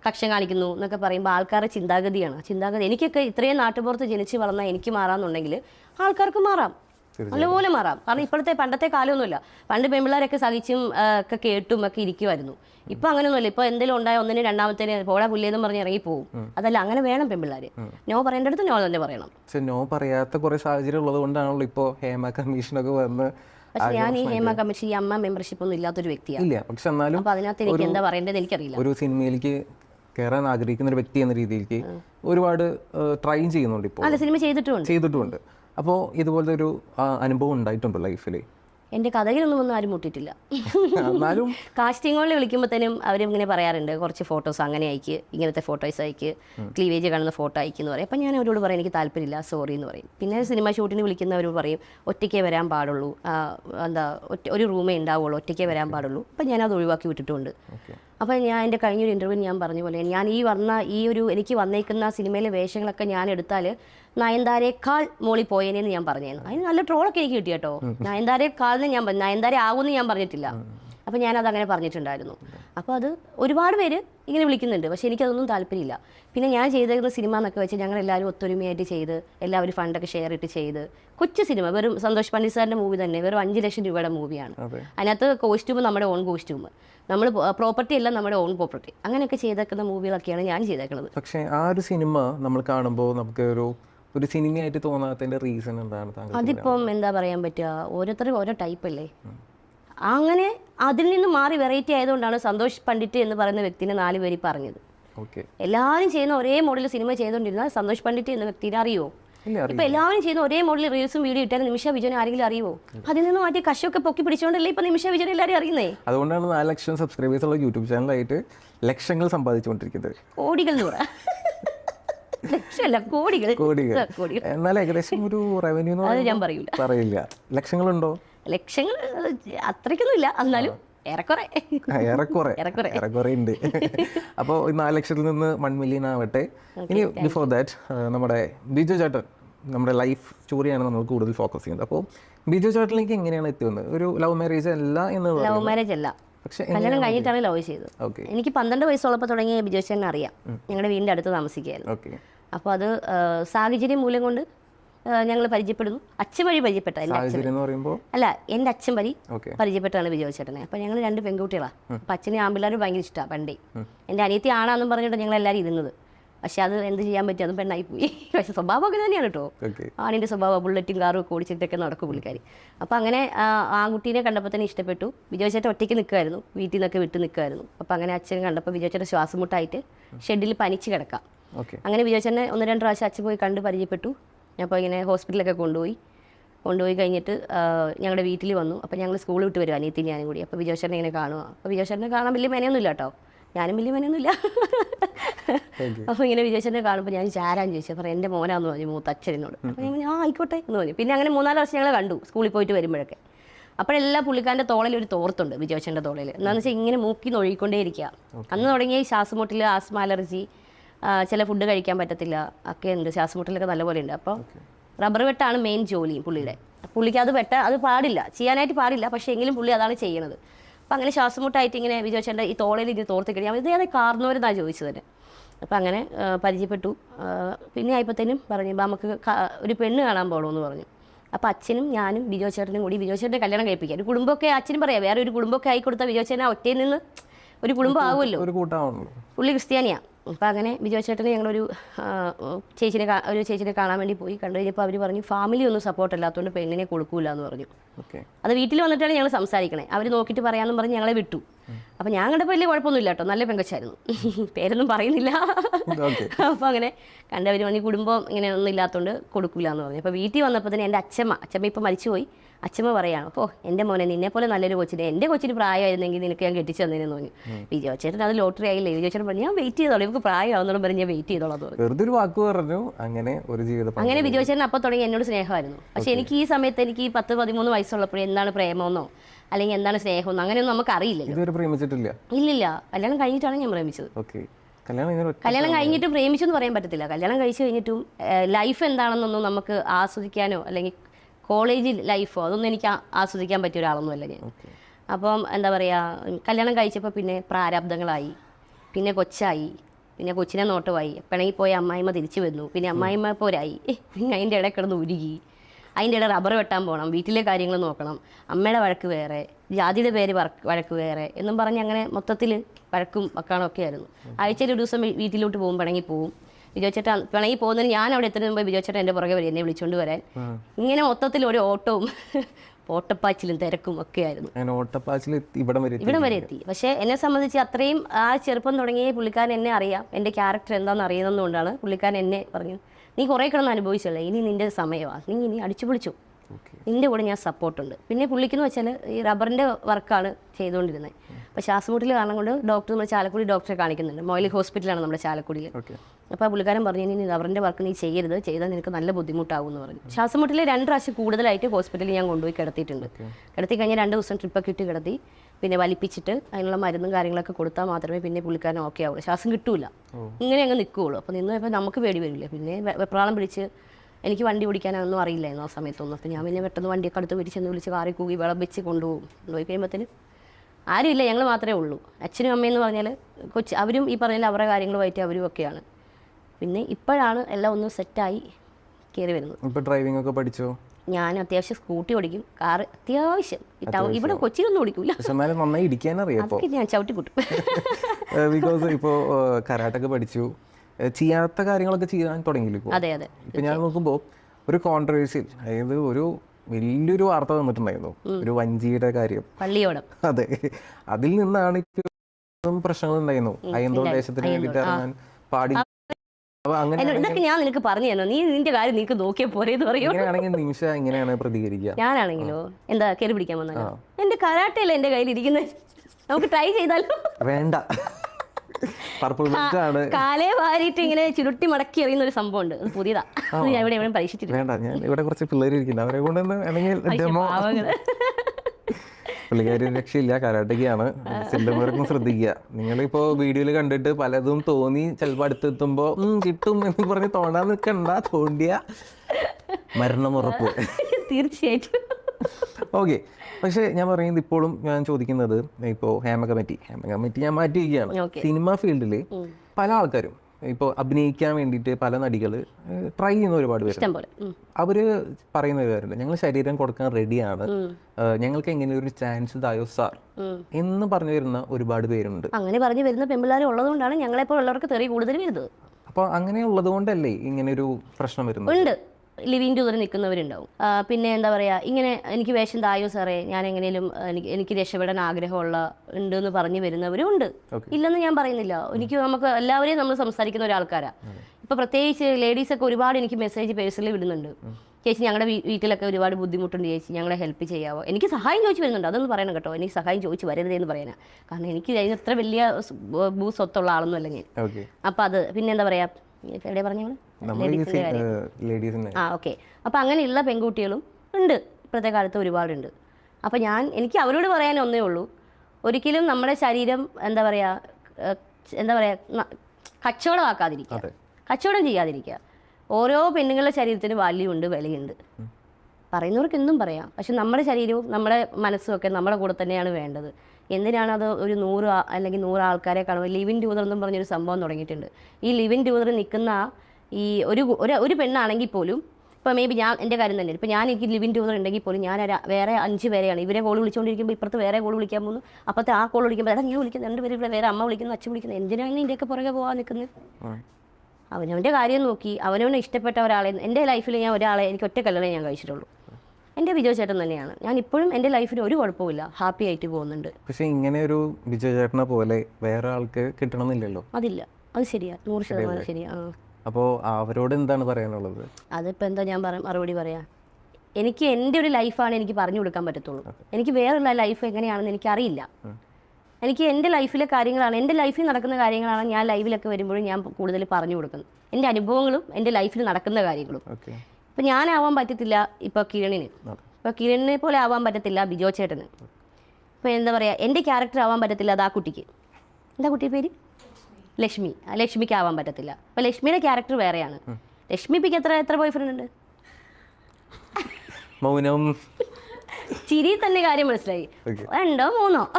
കക്ഷം കാണിക്കുന്നു എന്നൊക്കെ പറയുമ്പോൾ ആൾക്കാരുടെ ചിന്താഗതിയാണ്. ചിന്താഗതി എനിക്കൊക്കെ ഇത്രയും നാട്ടുപുറത്ത് ജനിച്ച് വളർന്ന എനിക്ക് മാറാമെന്നുണ്ടെങ്കിൽ ആൾക്കാർക്ക് മാറാം. നല്ലപോലെ മാറാം. കാരണം ഇപ്പോഴത്തെ പണ്ടത്തെ കാലമൊന്നുമില്ല. പണ്ട് പെൺപിള്ളേരൊക്കെ സഹിച്ചും ഒക്കെ കേട്ടും ഒക്കെ ഇരിക്കുമായിരുന്നു ഇപ്പൊ അങ്ങനെയൊന്നുമില്ല. ഇപ്പൊ എന്തെങ്കിലും ഉണ്ടായ ഒന്നിന് രണ്ടാമത്തേന് പോടാ പുല്ലേന്നും പറഞ്ഞ് ഇറങ്ങി പോകും അതല്ല അങ്ങനെ വേണം പെൺപിള്ളേര്. നോ പറയേണ്ടടുത്ത് നോ തന്നെ പറയണം. പക്ഷെ നോ പറയാത്ത കുറെ സാഹചര്യം ഉള്ളത് കൊണ്ടാണല്ലോ ഇപ്പോ ഹേമ കമ്മീഷനൊക്കെ വന്ന് പക്ഷെ ഞാൻ ഈ ഹേമ കമ്മീഷൻ ഈ അമ്മ മെമ്പർഷിപ്പ് ഒന്നും ഇല്ലാത്തൊരു വ്യക്തിയാണ്. ഇല്ല പക്ഷെ എന്നാലും അപ്പൊ അതിനകത്ത് എനിക്ക് എന്താ പറയേണ്ടത് എനിക്കറിയില്ല. ഒരു സിനിമയിലേക്ക് കയറാൻ ആഗ്രഹിക്കുന്ന ഒരു വ്യക്തി എന്ന രീതിയിലേക്ക് ഒരുപാട് ട്രൈ ചെയ്യുന്നുണ്ട് ഇപ്പോൾ സിനിമ ചെയ്തിട്ടുണ്ട് ചെയ്തിട്ടുമുണ്ട്. അപ്പോൾ ഇതുപോലത്തെ ഒരു അനുഭവം ഉണ്ടായിട്ടുണ്ടോ ലൈഫിൽ എന്റെ കഥയിലൊന്നും ഒന്നും ആരും മുട്ടിയിട്ടില്ല എന്നാലും വിളിക്കുമ്പോൾ വിളിക്കുമ്പോഴത്തേനും അവർ ഇങ്ങനെ പറയാറുണ്ട് കുറച്ച് ഫോട്ടോസ് അങ്ങനെ അയക്ക് ഇങ്ങനത്തെ ഫോട്ടോസ് അയക്ക് ക്ലീവേജ് കാണുന്ന ഫോട്ടോ അയക്ക് എന്ന് പറയും. അപ്പം ഞാൻ അവരോട് പറയും എനിക്ക് താല്പര്യമില്ല സോറി എന്ന് പറയും. പിന്നെ സിനിമ ഷൂട്ടിന് വിളിക്കുന്നവർ പറയും ഒറ്റയ്ക്കേ വരാൻ പാടുള്ളൂ എന്താ ഒറ്റ ഒരു റൂമേ ഉണ്ടാവുള്ളൂ ഒറ്റയ്ക്കേ വരാൻ പാടുള്ളൂ. അപ്പം ഞാനത് ഒഴിവാക്കി വിട്ടിട്ടുണ്ട്. അപ്പം അപ്പോൾ ഞാൻ എന്റെ കഴിഞ്ഞൊരു ഇന്റർവ്യൂ ഞാൻ പറഞ്ഞ പോലെ ഞാൻ ഈ വന്ന ഈ ഒരു എനിക്ക് വന്നേക്കുന്ന സിനിമയിലെ വേഷങ്ങളൊക്കെ ഞാൻ എടുത്താൽ നയൻതാരേക്കാൾ മോളി പോയേനെന്ന് ഞാൻ പറഞ്ഞായിരുന്നു. അതിന് നല്ല ട്രോളൊക്കെ എനിക്ക് കിട്ടി കേട്ടോ നയൻതാരേക്കാളെന്ന് ഞാൻ പറഞ്ഞു നയൻതാര ആകുമെന്ന് ഞാൻ പറഞ്ഞിട്ടില്ല. അപ്പോൾ ഞാനത് അങ്ങനെ പറഞ്ഞിട്ടുണ്ടായിരുന്നു. അപ്പോൾ അത് ഒരുപാട് പേര് ഇങ്ങനെ വിളിക്കുന്നുണ്ട്. പക്ഷേ എനിക്കതൊന്നും താല്പര്യമില്ല. പിന്നെ ഞാൻ ചെയ്തിരുന്ന സിനിമ എന്നൊക്കെ വെച്ച് ഞങ്ങൾ എല്ലാവരും ഒത്തൊരുമയായിട്ട് ചെയ്ത് എല്ലാവരും ഫണ്ടൊക്കെ ഷെയർ ഇട്ട് ചെയ്ത് കൊച്ചു സിനിമ. വെറും സന്തോഷ് പണ്ഡിറ്റ് സാറിന്റെ മൂവി തന്നെ. വെറും അഞ്ച് ലക്ഷം രൂപയുടെ മൂവിയാണ് അതെ. അതിനകത്ത് കോസ്റ്റ്യൂം നമ്മുടെ ഓൺ കോസ്റ്റ്യൂം നമ്മൾ പ്രോപ്പർട്ടി എല്ലാം നമ്മുടെ ഓൺ പ്രോപ്പർട്ടി അങ്ങനെയൊക്കെ ചെയ്തേക്കുന്ന മൂവികളൊക്കെയാണ് ഞാൻ ചെയ്തേക്കുന്നത്. പക്ഷേ ആ ഒരു സിനിമ നമ്മൾ കാണുമ്പോൾ നമുക്ക് ഒരു ഒരു സിനിമയായിട്ട് തോന്നാത്തതിന്റെ റീസൺ എന്താണ് താങ്കൾ അതിപ്പം എന്താ പറയാൻ പറ്റുക? ഓരോരുത്തരും ഓരോ ടൈപ്പ് അല്ലേ? അങ്ങനെ അതിൽ നിന്ന് മാറി വെറൈറ്റി ആയതുകൊണ്ടാണ് സന്തോഷ് പണ്ഡിറ്റ് എന്ന് പറയുന്ന വ്യക്തിനെ നാല് പേര് പറഞ്ഞത്. എല്ലാവരും ചെയ്യുന്ന ഒരേ മോഡൽ സിനിമ ചെയ്തുകൊണ്ടിരുന്നാൽ സന്തോഷ് പണ്ഡിറ്റ് എന്ന വ്യക്തിനെ അറിയുമോ ഇപ്പൊ എല്ലാവരും ചെയ്യുന്ന ഒരേ മോഡൽ റീൽസും വീഡിയോ ഇട്ടാൽ നിമിഷ വിജയനെ ആരെങ്കിലും അറിയുമോ അതിൽ നിന്ന് മാറ്റി കശൊക്കെ പൊക്കി പിടിച്ചുകൊണ്ടല്ലേ ഇപ്പൊ നിമിഷ വിജയൻ എല്ലാവരും അറിയുന്നേ? അതുകൊണ്ടാണ് നാല് ലക്ഷം സബ്സ്ക്രൈബേഴ്സ് ഉള്ള യൂട്യൂബ് ചാനലായിട്ട് ലക്ഷങ്ങൾ സമ്പാദിച്ചുകൊണ്ടിരിക്കുന്നത്. കോടികൾ എന്ന് പറയാം ലക്ഷമല്ല കോടികൾ. കോടികൾ. എന്നാൽ ഏകദേശം ഒരു റവന്യൂ അത് ഞാൻ പറയൂല. പറയില്ല. ലക്ഷങ്ങളുണ്ടോ? ലക്ഷങ്ങൾ അത്രയ്ക്കൊന്നും ഇല്ല എന്നാലും ഉണ്ട്. അപ്പോൾ നാല് ലക്ഷത്തിൽ നിന്ന് വൺ മില്യൺ ആവട്ടെ. ഇനി ബിഫോർ ദാറ്റ് നമ്മുടെ ബിജു ചേട്ടൻ നമ്മുടെ ലൈഫ് സ്റ്റോറിയാണ് നമ്മൾ കൂടുതൽ ഫോക്കസ് ചെയ്യുന്നത്. അപ്പോൾ ബിജു ചേട്ടനിലേക്ക് എങ്ങനെയാണ് എത്തിയത്? ഒരു ലവ് മാരേജ് അല്ല എന്ന് ലവ് മാരേജ് അല്ല. പക്ഷെ കല്യാണം കഴിഞ്ഞിട്ടാണ് ലവ് ചെയ്തത്. എനിക്ക് പന്ത്രണ്ട് വയസ്സുള്ളപ്പോൾ തുടങ്ങിയ ബിജോശനെ അറിയാം. ഞങ്ങളുടെ വീടിന്റെ അടുത്ത് താമസിക്കുകയായിരുന്നു. അപ്പോൾ അത് സാഹചര്യം മൂലം കൊണ്ട് ഞങ്ങൾ പരിചയപ്പെടുന്നു. അച്ഛൻ വഴി പരിചയപ്പെട്ട എന്റെ അച്ഛൻ. അല്ല എന്റെ അച്ഛൻ വഴി പരിചയപ്പെട്ടാണ് ബിജോ ചേട്ടനെ അപ്പം ഞങ്ങൾ രണ്ട് പെൺകുട്ടികളാണ് അപ്പം അച്ഛനെ ആമ്പിള്ളേർ ഭയങ്കര ഇഷ്ടമാണ് പണ്ടേ. എന്റെ അനിയത്തി ആണാന്നും പറഞ്ഞിട്ട് ഞങ്ങൾ എല്ലാവരും ഇരുന്നത്. പക്ഷെ അത് എന്ത് ചെയ്യാൻ പറ്റി? അതും പെണ്ണായി പോയി. പക്ഷെ സ്വഭാവം ഒക്കെ തന്നെയാണ് കേട്ടോ ആണിന്റെ സ്വഭാവം ബുള്ളറ്റും കാറും ഒക്കെ ഓടിച്ചിട്ടൊക്കെ നടക്കും പുള്ളിക്കാരി. അപ്പോൾ അങ്ങനെ ആ, ആൺകുട്ടീനെ കണ്ടപ്പോൾ തന്നെ ഇഷ്ടപ്പെട്ടു. വിജയച്ചേട്ടൻ ഒറ്റയ്ക്ക് നിൽക്കുമായിരുന്നു വീട്ടിൽ നിന്നൊക്കെ വിട്ട് നിൽക്കുമായിരുന്നു അപ്പോൾ അങ്ങനെ അച്ഛൻ കണ്ടപ്പോൾ വിജയച്ചേട്ടൻ ശ്വാസം മുട്ടായിട്ട് ഷെഡിൽ പനിച്ച് കിടക്കാം. അങ്ങനെ വിജയച്ചേട്ടനെ ഒന്ന് രണ്ട് പ്രാവശ്യം അച്ഛൻ പോയി കണ്ട് പരിചയപ്പെട്ടു. അപ്പോൾ ഇങ്ങനെ ഹോസ്പിറ്റലൊക്കെ കൊണ്ടുപോയി. കൊണ്ടുപോയി കഴിഞ്ഞിട്ട് ഞങ്ങളുടെ വീട്ടിൽ വന്നു. അപ്പോൾ ഞങ്ങൾ സ്കൂളിൽ വിട്ട് വരും അനിയത്തി ഞാനും കൂടി. അപ്പോൾ വിജയശ്വരനെ ഇങ്ങനെ കാണുക അപ്പോൾ വിജയശ്വരനെ കാണാൻ വലിയ മെനയൊന്നുമില്ല കേട്ടോ ഞാനും വലിയ മനൊന്നുമില്ല. അപ്പോൾ ഇങ്ങനെ വിജയച്ചനെ കാണുമ്പോൾ ഞാൻ ചാരാൻ ചോദിച്ചു അപ്പോൾ എന്റെ മോനാന്ന് പറഞ്ഞു മൂത്തച്ഛനോട് അപ്പോൾ ഞാൻ ആ ആയിക്കോട്ടെ എന്ന് പറഞ്ഞു. പിന്നെ അങ്ങനെ മൂന്നാൽ വർഷം ഞങ്ങൾ കണ്ടു സ്കൂളിൽ പോയിട്ട് വരുമ്പോഴൊക്കെ. അപ്പോഴെല്ലാം പുള്ളിക്കാരന്റെ തോളയിൽ ഒരു തോർത്തുണ്ട് വിജയച്ചന്റെ തോളയിൽ എന്താണെന്ന് വെച്ചാൽ ഇങ്ങനെ മൂക്കി നൊഴുകിക്കൊണ്ടേ ഇരിക്കുക അന്ന് തുടങ്ങിയ ഈ ശ്വാസമുട്ടിൽ ആസ്മ അലർജി ചില ഫുഡ് കഴിക്കാൻ പറ്റത്തില്ല ഒക്കെ ഉണ്ട്. ശ്വാസമുട്ടലൊക്കെ നല്ലപോലെ ഉണ്ട് അപ്പോൾ റബ്ബർ വെട്ടാണ് മെയിൻ ജോലി പുള്ളിയുടെ. പുള്ളിക്ക് അത് വെട്ട അത് പാടില്ല. ചെയ്യാനായിട്ട് പാടില്ല പക്ഷേ എങ്കിലും പുള്ളി അതാണ് ചെയ്യുന്നത് അപ്പം അങ്ങനെ ശ്വാസമുട്ടായിട്ട് ഇങ്ങനെ വിജോശന്റെ ഈ തോളയിൽ ഇത് തോർത്തി കഴിയാം ഇത് ഞാൻ കാർന്നവരെന്നാണ് ചോദിച്ചത് തന്നെ അപ്പം അങ്ങനെ പരിചയപ്പെട്ടു. പിന്നെ ആയപ്പോഴത്തേനും പറഞ്ഞു "ബാ, നമുക്ക് ഒരു പെണ്ണ് കാണാൻ പോകണമെന്ന് പറഞ്ഞു. അപ്പോൾ അച്ഛനും ഞാനും ബിജോ ചേട്ടനും കൂടി ബിജോ ചേട്ടന്റെ കല്യാണം കഴിപ്പിക്കാം. ഒരു കുടുംബമൊക്കെ അച്ഛനും പറയാം വേറെ ഒരു കുടുംബമൊക്കെ ആയി കൊടുത്താൽ ബിജോ ചേട്ടൻ ഒറ്റയിൽ നിന്ന് ഒരു കുടുംബം ആവുമല്ലോ. ഒരു കൂട്ടമാണല്ലോ പുള്ളി ക്രിസ്ത്യാനിയാണ് അപ്പോൾ അങ്ങനെ ബിജോ ചേട്ടനെ ഞങ്ങളൊരു ചേച്ചിനെ ഒരു ചേച്ചിനെ കാണാൻ വേണ്ടി പോയി കണ്ടു കഴിഞ്ഞപ്പോൾ അവർ പറഞ്ഞു ഫാമിലി ഒന്നും സപ്പോർട്ട് അല്ലാത്തതുകൊണ്ട് പെണ്ണിനെ കൊടുക്കൂല എന്ന് പറഞ്ഞു. ഓക്കെ അത് വീട്ടിൽ വന്നിട്ടാണ് ഞങ്ങൾ സംസാരിക്കണേ. അവർ നോക്കിയിട്ട് പറയാമെന്ന് പറഞ്ഞ് ഞങ്ങളെ വിട്ടു. അപ്പം ഞാൻ കണ്ടപ്പോൾ വലിയ കുഴപ്പമൊന്നുമില്ല കേട്ടോ. നല്ല പെങ്കച്ചായിരുന്നു. പേരൊന്നും പറയുന്നില്ല. അപ്പോൾ അങ്ങനെ കണ്ടവർ പറഞ്ഞു കുടുംബം ഇങ്ങനെ ഒന്നും ഇല്ലാത്തതുകൊണ്ട് കൊടുക്കില്ല എന്ന് പറഞ്ഞു. അപ്പോൾ വീട്ടിൽ വന്നപ്പോൾ തന്നെ എന്റെ അച്ഛമ്മ അച്ഛമ്മ ഇപ്പം മരിച്ചുപോയി. അച്ഛമ്മ പറയാണ് അപ്പോൾ എന്റെ മോനെ നിന്നെ പോലെ നല്ലൊരു കൊച്ചിനെ എന്റെ കൊച്ചിന് പ്രായമായിരുന്നെങ്കിൽ നിനക്ക് ഞാൻ കെട്ടിച്ചു തന്നേനെന്ന് പറഞ്ഞു. വിജയ ചേട്ടൻ അത് ലോട്ടറി ആയില്ലേ? വിജയ ചേട്ടൻ പറഞ്ഞു ഞാൻ വെയിറ്റ് ചെയ്തോളൂ ഇവർക്ക് പ്രായമാവുന്നോളം പറഞ്ഞു ഞാൻ വെയിറ്റ് ചെയ്തോളാം വെറുതെ ഒരു വാക്ക് പറഞ്ഞു അങ്ങനെ ഒരു ജീവിതം അങ്ങനെ വിജയ ചേട്ടൻ അപ്പോൾ തുടങ്ങി എന്നോട് സ്നേഹമായിരുന്നു. പക്ഷേ എനിക്ക് ഈ സമയത്ത് എനിക്ക് ഈ പത്ത് പതിമൂന്ന് വയസ്സുള്ളപ്പോഴേ എന്താണ് പ്രേമമെന്നോ അല്ലെങ്കിൽ എന്താണ് സ്നേഹമെന്നോ അങ്ങനെയൊന്നും നമുക്ക് അറിയില്ലല്ലോ. ഇതുവരെ പ്രേമിച്ചിട്ടില്ല? ഇല്ലില്ല. കല്യാണം കഴിഞ്ഞിട്ടാണ് ഞാൻ പ്രേമിച്ചത്. ഓക്കെ. കല്യാണം കഴിഞ്ഞിട്ട് പ്രേമിച്ചെന്ന് പറയാൻ പറ്റത്തില്ല. കല്യാണം കഴിച്ചു കഴിഞ്ഞിട്ടും ലൈഫ് എന്താണെന്നൊന്നും നമുക്ക് ആസ്വദിക്കാനോ അല്ലെങ്കിൽ കോളേജിൽ ലൈഫോ അതൊന്നും എനിക്ക് ആസ്വദിക്കാൻ പറ്റിയ ഒരാളൊന്നുമല്ല ഞാൻ. അപ്പം എന്താ പറയുക കല്യാണം കഴിച്ചപ്പോൾ പിന്നെ പ്രാരാബ്ദങ്ങളായി പിന്നെ കൊച്ചായി പിന്നെ കൊച്ചിനെ നോട്ടമായി. പിണങ്ങി പോയ അമ്മായിമ്മ തിരിച്ചു വന്നു. പിന്നെ അമ്മായിമ്മ പോരായി. പിന്നെ അതിന്റെ ഇടയിൽ കിടന്ന് ഉരുകി. അതിന്റെ ഇടയിൽ റബ്ബർ വെട്ടാൻ പോകണം വീട്ടിലെ കാര്യങ്ങൾ നോക്കണം. അമ്മയുടെ വഴക്ക് വേറെ ജാതിയുടെ പേര് വഴക്ക് വേറെ എന്നും പറഞ്ഞ് അങ്ങനെ മൊത്തത്തിൽ വഴക്കും വക്കാനൊക്കെ ആയിരുന്നു. ആഴ്ചയിൽ ഒരു ദിവസം വീട്ടിലോട്ട് പോകും പിണങ്ങി പോവും. വിജയച്ചേട്ട പിണങ്ങി പോകുന്നതിന് ഞാൻ അവിടെ എത്തുന്നതിന് മുമ്പ് വിജയച്ചേട്ടൻ എന്റെ പുറകെ വരും എന്നെ വിളിച്ചുകൊണ്ട് വരാൻ. ഇങ്ങനെ മൊത്തത്തിൽ ഒരു ഓട്ടവും ഓട്ടപ്പാച്ചിലും തിരക്കും ഒക്കെ ആയിരുന്നു. ഓട്ടപ്പാച്ചിൽ ഇവിടം വരെ. ഇവിടം വരെ എത്തി. പക്ഷേ എന്നെ സംബന്ധിച്ച് അത്രയും ആ ചെറുപ്പം തുടങ്ങിയ പുള്ളിക്കാരൻ എന്നെ അറിയാം. എന്റെ ക്യാരക്ടർ എന്താണെന്ന് അറിയുന്നതുകൊണ്ടാണ് പുള്ളിക്കാരൻ എന്നെ പറഞ്ഞു നീ കുറേ കിടന്ന് അനുഭവിച്ചല്ലേ ഇനി നിന്റെ സമയമാണ് നീ ഇനി അടിച്ചു പൊളിച്ചു. നിന്റെ നിന്റെ കൂടെ ഞാൻ സപ്പോർട്ടുണ്ട്. പിന്നെ പുള്ളിക്കെന്ന് വെച്ചാൽ ഈ റബ്ബറിന്റെ വർക്കാണ് ചെയ്തുകൊണ്ടിരുന്നത്. അപ്പോൾ ശ്വാസമുട്ടിൽ കാരണം കൊണ്ട് ഡോക്ടർ നമ്മൾ ചാലക്കുടി ഡോക്ടറെ കാണിക്കുന്നുണ്ട്. മൊയിലി ഹോസ്പിറ്റലാണ് നമ്മുടെ ചാലക്കുടിയിൽ. അപ്പോൾ ആ പുള്ളിക്കാരൻ പറഞ്ഞു ഇനി അവരുടെ വർക്ക് നീ ചെയ്യരുത് ചെയ്താൽ നിനക്ക് നല്ല ബുദ്ധിമുട്ടാവും എന്ന് പറഞ്ഞു. ശ്വാസമുട്ടിൽ രണ്ട് പ്രാവശ്യം കൂടുതലായിട്ട് ഹോസ്പിറ്റലിൽ ഞാൻ കൊണ്ടുപോയി കിടത്തിയിട്ടുണ്ട്. കിടത്തി കഴിഞ്ഞാൽ രണ്ട് ദിവസം ട്രിപ്പൊക്കെ ഇട്ട് കിടത്തി പിന്നെ വലിപ്പിച്ചിട്ട് അതിനുള്ള മരുന്നും കാര്യങ്ങളൊക്കെ കൊടുത്താൽ മാത്രമേ പിന്നെ പുള്ളിക്കാരൻ ഓക്കെ ആവുള്ളൂ. ശ്വാസം കിട്ടൂല. ഇങ്ങനെ അങ്ങ് നിൽക്കുകയുള്ളൂ. അപ്പോൾ നിന്ന് ഇപ്പോൾ നമുക്ക് പേടി വരില്ല. പിന്നെ വെപ്രാളം പിടിച്ച് എനിക്ക് വണ്ടി ഓടിക്കാനൊന്നും അറിയില്ലായിരുന്നു ആ സമയത്തൊന്നും. അപ്പോൾ ഞാൻ പിന്നെ പെട്ടെന്ന് വണ്ടിയൊക്കെ അടുത്ത് പിടിച്ചെന്ന് വിളിച്ച് കാറി കൂകി വിളപ്പിച്ച് കൊണ്ടുപോകും. കൊണ്ടുപോയി കഴിയുമ്പോഴത്തേന് ആരുമില്ല. ഞങ്ങൾ മാത്രമേ ഉള്ളൂ. അച്ഛനും അമ്മയെന്ന് പറഞ്ഞാൽ കൊച്ചു അവരും ഈ പറഞ്ഞാൽ അവരുടെ കാര്യങ്ങളുമായിട്ട് അവരും ഒക്കെയാണ്. പിന്നെ ഇപ്പോഴാണ് എല്ലാം ഒന്ന് സെറ്റായി കയറി വരുന്നത്. ഇപ്പൊ ഡ്രൈവിംഗ് ഒക്കെ പഠിച്ചോ? ഞാൻ അത്യാവശ്യം സ്കൂട്ടി ഓടിക്കും കാർ അത്യാവശ്യം. ഈ ടൗൺ ഇവിടെ കൊച്ചിയിലൊന്നും ഓടിക്കൂല. പക്ഷെ എന്നാലും നന്നായി ഇടിക്കാൻ അറിയാം ഇപ്പോൾ അതൊക്കെ ഞാൻ ചവിട്ടി കൂട്ടും ബിക്കോസ് ഇപ്പോൾ കരാട്ടൊക്കെ പഠിച്ചു. ഏഹ് ചെയ്യാത്ത കാര്യങ്ങളൊക്കെ ചെയ്യാൻ തുടങ്ങിയില്ലേ ഇപ്പോൾ അതെ അതെ. ഇപ്പൊ ഞാൻ നോക്കുമ്പോൾ ഒരു കോൺട്രവേഴ്സിയൽ അതായത് ഒരു വലിയൊരു വാർത്ത വന്നിട്ടുണ്ടായിരുന്നു. ഒരു വഞ്ചിയുടെ കാര്യം. പള്ളിയോടം. അതെ. അതിൽ നിന്നാണ് ഇപ്പൊ പ്രശ്നങ്ങൾ ഉണ്ടായിരുന്നു അയ്യന്തോൾ ദേശത്തിന് വേണ്ടിയിട്ട് ഇറങ്ങാൻ പാടില്ല ഇതൊക്കെ ഞാൻ നിനക്ക് പറഞ്ഞു തന്നോ നീ നിന്റെ കാര്യം നിനക്ക് നോക്കിയാൽ എന്ന് പറയൂ നിമിഷ എങ്ങനെയാണ് പ്രതികരിക്കുക. ഞാനാണെങ്കിലോ? എന്താ കയറി പിടിക്കാൻ വന്നാലോ എന്റെ കരാട്ടയല്ലേ എന്റെ കയ്യിൽ ഇരിക്കുന്നത് നമുക്ക് ട്രൈ ചെയ്താലോ? വേണ്ട. കാലേ വാരിയിട്ട് ഇങ്ങനെ ചുരുട്ടി മടക്കി എറിയുന്ന ഒരു സംഭവം ഉണ്ട് അത് പുതിയതാ. ഞാൻ ഇവിടെ എവിടെ പരീക്ഷിച്ചിട്ടില്ല. വേണ്ട ഞാൻ ഇവിടെ കുറച്ച് പിള്ളേർ ഇരിക്കുന്നു അവരെ കൊണ്ടൊന്ന് അല്ലെങ്കിൽ. പുള്ളിക്കാരി രക്ഷയില്ല. കരാട്ടയ്ക്കാണ്. സില്ലമർക്കും ശ്രദ്ധിക്കുക. നിങ്ങളിപ്പോ വീഡിയോയിൽ കണ്ടിട്ട് പലതും തോന്നി ചിലപ്പോൾ അടുത്തെത്തുമ്പോ കിട്ടും എന്ന് പറഞ്ഞ് തോണ്ടാൻ നിൽക്കണ്ട തോണ്ടിയ. മരണമുറപ്പ് തീർച്ചയായിട്ടും. ഓക്കെ. പക്ഷേ ഞാൻ പറയുന്നത് ഇപ്പോഴും ഞാൻ ചോദിക്കുന്നത് ഇപ്പോൾ ഹേമ കമ്മിറ്റി ഹേമ കമ്മിറ്റി ഞാൻ മാറ്റിയിരിക്കുകയാണ്. സിനിമ ഫീൽഡിൽ പല ആൾക്കാരും ഇപ്പോൾ അഭിനയിക്കാൻ വേണ്ടിയിട്ട് പല നടികൾ ട്രൈ ചെയ്യുന്ന ഒരുപാട് പേര് അവർ അവർ പറയുന്ന ഒരു കാര്യമുണ്ട്. ഞങ്ങൾ ശരീരം കൊടുക്കാൻ റെഡിയാണ് ഞങ്ങൾക്ക് എങ്ങനെ ഒരു ചാൻസ് തായോ സാർ എന്ന് പറഞ്ഞു വരുന്ന ഒരുപാട് പേരുണ്ട്. അങ്ങനെ പറഞ്ഞു വരുന്ന പെമ്പിള്ളേർ ഉള്ളതുകൊണ്ടാണ് ഞങ്ങളെപ്പോൾ ഉള്ളവർക്ക് തെറി കൂടുതൽ വരുന്നത്. അപ്പോൾ അങ്ങനെ ഉള്ളത് കൊണ്ടല്ലേ ഇങ്ങനെ ഒരു പ്രശ്നം വരുന്നത്? ഉണ്ട്. ലിവിങ് ടുഗർ നിൽക്കുന്നവരുണ്ടാവും. പിന്നെ എന്താ പറയുക ഇങ്ങനെ എനിക്ക് വേഷം തായോ സാറേ ഞാൻ എങ്ങനെയും എനിക്ക് എനിക്ക് രക്ഷപ്പെടാൻ ആഗ്രഹമുള്ള ഉണ്ട് എന്ന് പറഞ്ഞു വരുന്നവരും ഉണ്ട്. ഇല്ലെന്ന് ഞാൻ പറയുന്നില്ല. എനിക്ക് നമുക്ക് എല്ലാവരെയും നമ്മൾ സംസാരിക്കുന്ന ഒരാൾക്കാരാണ് ഇപ്പൊ പ്രത്യേകിച്ച് ലേഡീസ് ഒക്കെ ഒരുപാട് എനിക്ക് മെസ്സേജ് പേഴ്സണലി വിടുന്നുണ്ട്. ചേച്ചി ഞങ്ങളുടെ വീട്ടിലൊക്കെ ഒരുപാട് ബുദ്ധിമുട്ടുണ്ട് ചേച്ചി ഞങ്ങളെ ഹെൽപ്പ് ചെയ്യാവോ? എനിക്ക് സഹായം ചോദിച്ചു വരുന്നുണ്ട്. അതൊന്നും പറയണം കേട്ടോ. എനിക്ക് സഹായം ചോദിച്ചു വരരുതെന്ന് പറയാനാ. കാരണം എനിക്ക് അതിന് അത്ര വലിയ ഭൂസ്വത്തുള്ള ഭൂ സ്വത്തുള്ള ആളൊന്നും അല്ല ഞാൻ. അപ്പൊ അത് പിന്നെ എന്താ പറയാ എവിടെ പറഞ്ഞു നമ്മൾ ഈ ലേഡീസിനെ ആ ഓക്കെ അപ്പം അങ്ങനെയുള്ള പെൺകുട്ടികളും ഉണ്ട്. ഇപ്പോഴത്തെ കാലത്ത് ഒരുപാടുണ്ട്. അപ്പം ഞാൻ എനിക്ക് അവരോട് പറയാൻ ഒന്നേ ഉള്ളൂ. ഒരിക്കലും നമ്മുടെ ശരീരം എന്താ പറയുക എന്താ പറയുക കച്ചവടമാക്കാതിരിക്കുക. കച്ചവടം ചെയ്യാതിരിക്കുക. ഓരോ പെണ്ണുങ്ങളുടെ ശരീരത്തിന് വാല്യുണ്ട് വിലയുണ്ട്. പറയുന്നവർക്ക് എന്തും പറയാം. പക്ഷെ നമ്മുടെ ശരീരവും നമ്മുടെ മനസ്സും ഒക്കെ നമ്മുടെ കൂടെ തന്നെയാണ് വേണ്ടത്. എന്തിനാണ് അത് ഒരു നൂറ് അല്ലെങ്കിൽ നൂറ് ആൾക്കാരെ കാണുമ്പോൾ ലിവിൻ ട്യൂതർ എന്നും പറഞ്ഞൊരു സംഭവം തുടങ്ങിയിട്ടുണ്ട്. ഈ ലിവിൻ ട്യൂതർ നിൽക്കുന്ന ഈ ഒരു ഒരു ഒരു പെണ്ണാണെങ്കിൽ പോലും ഇപ്പോൾ മേ ബി ഞാൻ എന്റെ കാര്യം തന്നെ ഇപ്പോൾ ഞാൻ എനിക്ക് ലിവിൻ ടൂർ ഉണ്ടെങ്കിൽ പോലും ഞാൻ വേറെ അഞ്ച് പേരെയാണ് ഇവരെ കോൾ വിളിച്ചുകൊണ്ടിരിക്കുമ്പോൾ ഇപ്പുറത്ത് വേറെ കോൾ വിളിക്കാൻ പോകുന്നു അപ്പോഴത്തെ ആ കോൾ വിളിക്കുമ്പോൾ അതാ ഞാൻ വിളിക്കുന്നു രണ്ട് പേര് ഇവിടെ വേറെ അമ്മ വിളിക്കുന്നു അച്ഛൻ വിളിക്കുന്നു എന്തിനാണ് ഇതിന്റെയൊക്കെ പുറകെ പോകാൻ നിൽക്കുന്നത്. അവനവന്റെ കാര്യം നോക്കി അവനവന് ഇഷ്ടപ്പെട്ട ഒരാളെ എന്റെ ലൈഫിൽ ഞാൻ ഒരാളെ എനിക്ക് ഒറ്റ കല്യാണം ഞാൻ കഴിച്ചിട്ടുള്ളൂ. എന്റെ വിജയ ചേട്ടൻ തന്നെയാണ്. ഞാൻ ഇപ്പോഴും എന്റെ ലൈഫിൽ ഒരു കുഴപ്പമില്ല ഹാപ്പി ആയിട്ട് പോകുന്നുണ്ട്. പക്ഷേ ഇങ്ങനെ ഒരു വിജയ ചേട്ടനെ പോലെ വേറെ ആൾക്ക് കിട്ടണമെന്നില്ലല്ലോ? അതില്ല. അത് ശരിയാ. നൂറ് ശതമാനം ശരിയാ. അപ്പോൾ അവരോട് എന്താണ് പറയാനുള്ളത്? അതിപ്പോൾ എന്താ ഞാൻ പറ മറുപടി പറയാ? എനിക്ക് എന്റെ ഒരു ലൈഫാണ് എനിക്ക് പറഞ്ഞു കൊടുക്കാൻ പറ്റത്തുള്ളൂ. എനിക്ക് വേറെയുള്ള ലൈഫ് എങ്ങനെയാണെന്ന് എനിക്കറിയില്ല. എനിക്ക് എന്റെ ലൈഫിലെ കാര്യങ്ങളാണ് എന്റെ ലൈഫിൽ നടക്കുന്ന കാര്യങ്ങളാണ് ഞാൻ ലൈവിലൊക്കെ വരുമ്പോഴും ഞാൻ കൂടുതൽ പറഞ്ഞു കൊടുക്കുന്നത്. എന്റെ അനുഭവങ്ങളും എന്റെ ലൈഫിൽ നടക്കുന്ന കാര്യങ്ങളും. ഇപ്പം ഞാനാവാൻ പറ്റത്തില്ല ഇപ്പോൾ കിരണിന്. ഇപ്പോൾ കിരണിനെ പോലെ ആവാൻ പറ്റത്തില്ല ബിജോ ചേട്ടന്. ഇപ്പോൾ എന്താ പറയുക എന്റെ ക്യാരക്ടർ ആവാൻ പറ്റത്തില്ല അത് ആ കുട്ടിക്ക്. എന്താ കുട്ടി പേര്? ലക്ഷ്മി. ലക്ഷ്മിക്ക് ആവാൻ പറ്റത്തില്ല. അപ്പോൾ ലക്ഷ്മിയുടെ ക്യാരക്ടർ വേറെയാണ്. ലക്ഷ്മിക്ക് എത്ര എത്ര ബോയ് ഫ്രണ്ട് ഉണ്ട്? മൗനം. ചിരി തന്നെ കാര്യം മനസ്സിലായി. രണ്ടോ മൂന്നോ?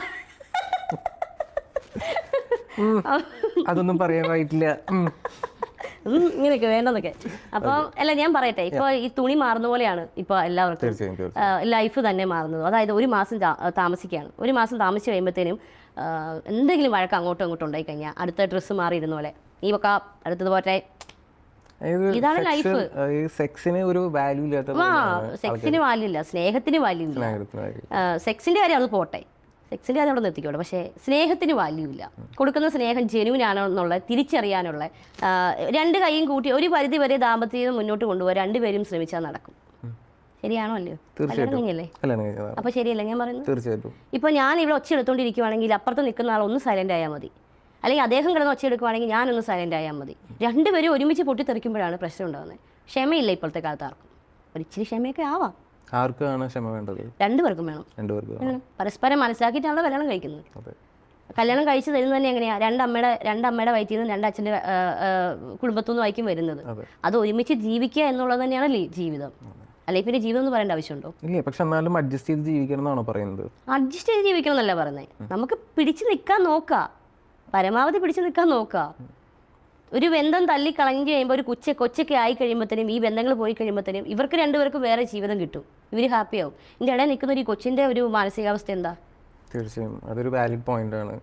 അതൊന്നും പറയാൻ പറ്റില്ല ഇങ്ങനെയൊക്കെ വേണ്ടെന്നൊക്കെ. അപ്പൊ അല്ല ഞാൻ പറയട്ടെ ഇപ്പോൾ ഈ തുണി മാറുന്ന പോലെയാണ് ഇപ്പോൾ എല്ലാവർക്കും ലൈഫ് തന്നെ മാറുന്നത്. അതായത് ഒരു മാസം താമസിക്കുകയാണ്. ഒരു മാസം താമസിച്ച് കഴിയുമ്പോഴത്തേനും എന്തെങ്കിലും വഴക്ക് അങ്ങോട്ടും ഇങ്ങോട്ടും ഉണ്ടായി കഴിഞ്ഞാൽ അടുത്ത ഡ്രസ്സ് മാറിയിരുന്ന പോലെ. നീ ഒക്കെ അടുത്തത് പോട്ടെ. ഇതാണ് ലൈഫ് ഈ സെക്സിന് ഒരു വാല്യൂ ഇല്ലാത്ത സെക്സിന് വാല്യൂ ഇല്ല സ്നേഹത്തിന് വാല്യൂ ഇല്ല. സെക്സിന്റെ. കാര്യം അത് പോട്ടെ. സെക്സിന്റെ അതവിടെ അവിടെ നിർത്തിക്കോട്ടെ പക്ഷേ സ്നേഹത്തിന് വാല്യൂ ഇല്ല. കൊടുക്കുന്ന സ്നേഹം ജെനുവിൻ ആണോ എന്നുള്ള തിരിച്ചറിയാനുള്ള രണ്ട് കൈയും കൂട്ടി ഒരു പരിധി വരെ ദാമ്പത്യം മുന്നോട്ട് കൊണ്ടുപോകാൻ രണ്ടുപേരും ശ്രമിച്ചാൽ നടക്കും. ശരിയാണോ അല്ലയോ? അപ്പൊ തീർച്ചയായിട്ടും ശരിയല്ലേ ഞാൻ പറയുന്നത്? തീർച്ചയായിട്ടും. ഇപ്പൊ ഞാൻ ഇവിടെ ഒച്ച എടുത്തോണ്ടിരിക്കുവാണെങ്കിൽ അപ്പുറത്ത് നിൽക്കുന്ന ആൾ ഒന്ന് സൈലന്റ് ആയാൽ മതി. അല്ലെങ്കിൽ അദ്ദേഹം കിടന്ന് ഒച്ച എടുക്കുവാണെങ്കിൽ ഞാനൊന്ന് സൈലന്റ് ആയാൽ മതി. രണ്ടുപേരും ഒരുമിച്ച് പൊട്ടിത്തെറിക്കുമ്പോഴാണ് പ്രശ്നം ഉണ്ടാകുന്നത്. ക്ഷമയില്ല ഇപ്പോഴത്തെ കാലത്ത് ആർക്കും. ഒരു ഇച്ചിരി ക്ഷമയൊക്കെ ആവാം. ആർക്കാണ് ക്ഷമ വേണ്ടത്? രണ്ടുപേർക്കും വേണം. രണ്ടുപേർക്കും വേണം. പരസ്പരം മനസ്സിലാക്കിയിട്ടാണല്ലോ കല്യാണം കഴിക്കുന്നത്. അതെ. കല്യാണം കഴിച്ചു തരുന്നത് തന്നെ എങ്ങനെയാ? രണ്ടമ്മയുടെ രണ്ടമ്മയുടെ വയറ്റിൽ നിന്ന് രണ്ടച്ഛന്റെ കുടുംബത്തു നിന്ന് വായിക്കും വരുന്നത്. അതെ. അത് ഒരുമിച്ച് ജീവിക്കുക എന്നുള്ളത് തന്നെയാണ് ലീ- ജീവിതം. അല്ലെങ്കിൽ പിന്നെ ജീവിതം എന്ന് പറയേണ്ട ആവശ്യമുണ്ടോ? ഇല്ലേ പക്ഷെ എന്നാലും അഡ്ജസ്റ്റ് ചെയ്ത് ജീവിക്കണം എന്നാണോ പറയുന്നത്? അഡ്ജസ്റ്റ് ചെയ്ത് ജീവിക്കണം എന്നല്ല പറയുന്നത്. നമുക്ക് പിടിച്ചു നിൽക്കാൻ നോക്കാം. പരമാവധി പിടിച്ചു നിൽക്കാൻ നോക്കുക ഒരു ബന്ധം തല്ലി കളഞ്ഞു കഴിയുമ്പോൾ ഒരു കൊച്ച കൊച്ചൊക്കെ ആയി കഴിയുമ്പോഴത്തേനും ഈ ബന്ധങ്ങൾ പോയി കഴിയുമ്പോഴത്തേനും ഇവർക്ക് രണ്ടുപേർക്കും വേറെ ജീവിതം കിട്ടും. ഇവർ ഹാപ്പിയാവും ഇതിന്റെ ഇടയിൽ നിൽക്കുന്ന ഒരു കൊച്ചിന്റെ ഒരു മാനസികാവസ്ഥ എന്താ? തീർച്ചയായും. അതൊരു വാലിഡ് പോയിന്റ് ആണ്.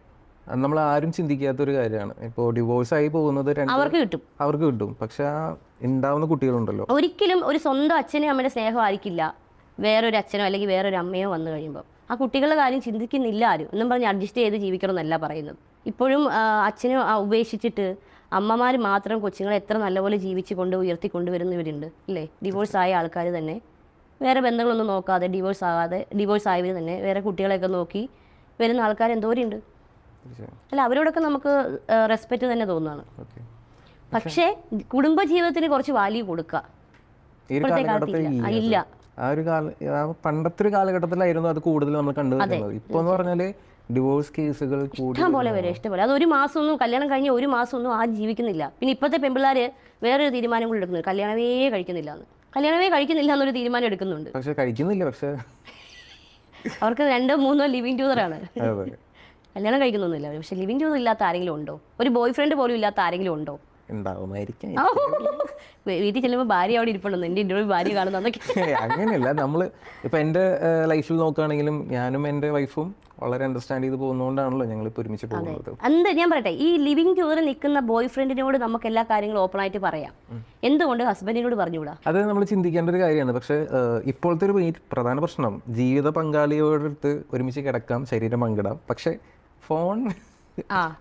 അത് നമ്മൾ ആരും ചിന്തിക്കാത്ത ഒരു കാര്യമാണ്. ഇപ്പോൾ ഡിവോഴ്സ് ആയി പോകുന്നത് അവർക്ക് കിട്ടും. അവർക്ക് കിട്ടും. പക്ഷെ ഉണ്ടാവുന്ന കുട്ടികളുണ്ടല്ലോ. ഒരിക്കലും ഒരു സ്വന്തം അച്ഛനും അമ്മയുടെ സ്നേഹം ആയിരിക്കില്ല വേറൊരു അച്ഛനോ അല്ലെങ്കിൽ വേറൊരു അമ്മയോ വന്നു കഴിയുമ്പോൾ ആ കുട്ടികളുടെ കാര്യം ചിന്തിക്കുന്നില്ല ആരും. എന്നും പറഞ്ഞ് അഡ്ജസ്റ്റ് ചെയ്ത് ജീവിക്കണം എന്നല്ല പറയുന്നത്. ഇപ്പോഴും അച്ഛനും ഉപേക്ഷിച്ചിട്ട് അമ്മമാർ മാത്രം കൊച്ചുങ്ങളെ എത്ര നല്ലപോലെ ജീവിച്ച് കൊണ്ട് ഉയർത്തി കൊണ്ടുവരുന്നവരുണ്ട് അല്ലേ? ഡിവോഴ്സ് ആയ ആൾക്കാർ തന്നെ. വേറെ ബന്ധങ്ങളൊന്നും നോക്കാതെ ഡിവോഴ്സ് ആകാതെ ഡിവോഴ്സ് ആയവർ തന്നെ വേറെ കുട്ടികളെയൊക്കെ നോക്കി വരുന്ന ആൾക്കാർ എന്തോരുണ്ട് അല്ല അവരോടൊക്കെ നമുക്ക് റെസ്പെക്റ്റ് തന്നെ തോന്നുകയാണ് പക്ഷേ കുടുംബജീവിതത്തിന് കുറച്ച് വാല്യൂ കൊടുക്കുക ഇപ്പോഴത്തെ കാലത്ത് ഇല്ല. ആ, ഒരു കാല പണ്ടത്തെ ഒരു കാലഘട്ടത്തിലായിരുന്നു അത് കൂടുതൽ നമ്മൾ കണ്ടുവരുന്നത് ഇപ്പൊ എന്ന് പറഞ്ഞാൽ ഡിവോഴ്സ് കേസുകൾ ഇഷ്ടം പോലെ വരെ ഇഷ്ടം പോലെ. അത് ഒരു മാസം ഒന്നും കല്യാണം കഴിഞ്ഞ് ഒരു മാസം ഒന്നും ആ ജീവിക്കുന്നില്ല. പിന്നെ ഇപ്പോഴത്തെ പെമ്പിള്ളാര് വേറൊരു തീരുമാനം കൂടി എടുക്കുന്നത് കല്യാണമേ കഴിക്കുന്നില്ല എന്ന് കല്യാണമേ കഴിക്കുന്നില്ല എന്നൊരു തീരുമാനം എടുക്കുന്നുണ്ട്. പക്ഷെ കഴിക്കുന്നില്ല പക്ഷെ അവർക്ക് രണ്ടോ മൂന്നോ ലിവിങ് ട്യൂതറാണ് കല്യാണം കഴിക്കുന്നൊന്നുമില്ല. പക്ഷെ ലിവിങ് ട്യൂതർ ഇല്ലാത്ത ആരെങ്കിലും ഉണ്ടോ? ഒരു ബോയ് ഫ്രണ്ട് പോലും ഇല്ലാത്ത ആരെങ്കിലും ഉണ്ടോ? ഉണ്ടാവുമായിരിക്കും. വീട്ടിൽ ചെല്ലുമ്പോൾ ഭാര്യ അവിടെ ഇരിപ്പുണ്ടെന്ന് എന്റെ ഇന്റർവ്യൂ ഭാര്യ കാണുന്നതൊക്കെ ഏയ് അങ്ങനെയല്ല. നമ്മൾ ഇപ്പം എന്റെ ലൈഫിൽ നോക്കുകയാണെങ്കിലും ഞാനും എന്റെ വൈഫും വളരെ അണ്ടർസ്റ്റാൻഡ് ചെയ്ത് പോകുന്നതുകൊണ്ടാണല്ലോ ഞങ്ങളിപ്പോൾ ഒരുമിച്ച് പോകുന്നത്. എന്ത് ഞാൻ പറയട്ടെ ഈ ലിവിംഗ് ടൂറിൽ നിൽക്കുന്ന ബോയ് ഫ്രണ്ടിനോട് നമുക്ക് എല്ലാ കാര്യങ്ങളും ഓപ്പൺ ആയിട്ട് പറയാം. എന്തുകൊണ്ട് ഹസ്ബൻഡിനോട് പറഞ്ഞുകൂടാ? അത് നമ്മൾ ചിന്തിക്കേണ്ട ഒരു കാര്യമാണ്. പക്ഷേ ഇപ്പോഴത്തെ ഒരു പ്രധാന പ്രശ്നം ജീവിത പങ്കാളിയോടടുത്ത് ഒരുമിച്ച് കിടക്കാം ശരീരം പങ്കിടാം. പക്ഷേ ഫോൺ.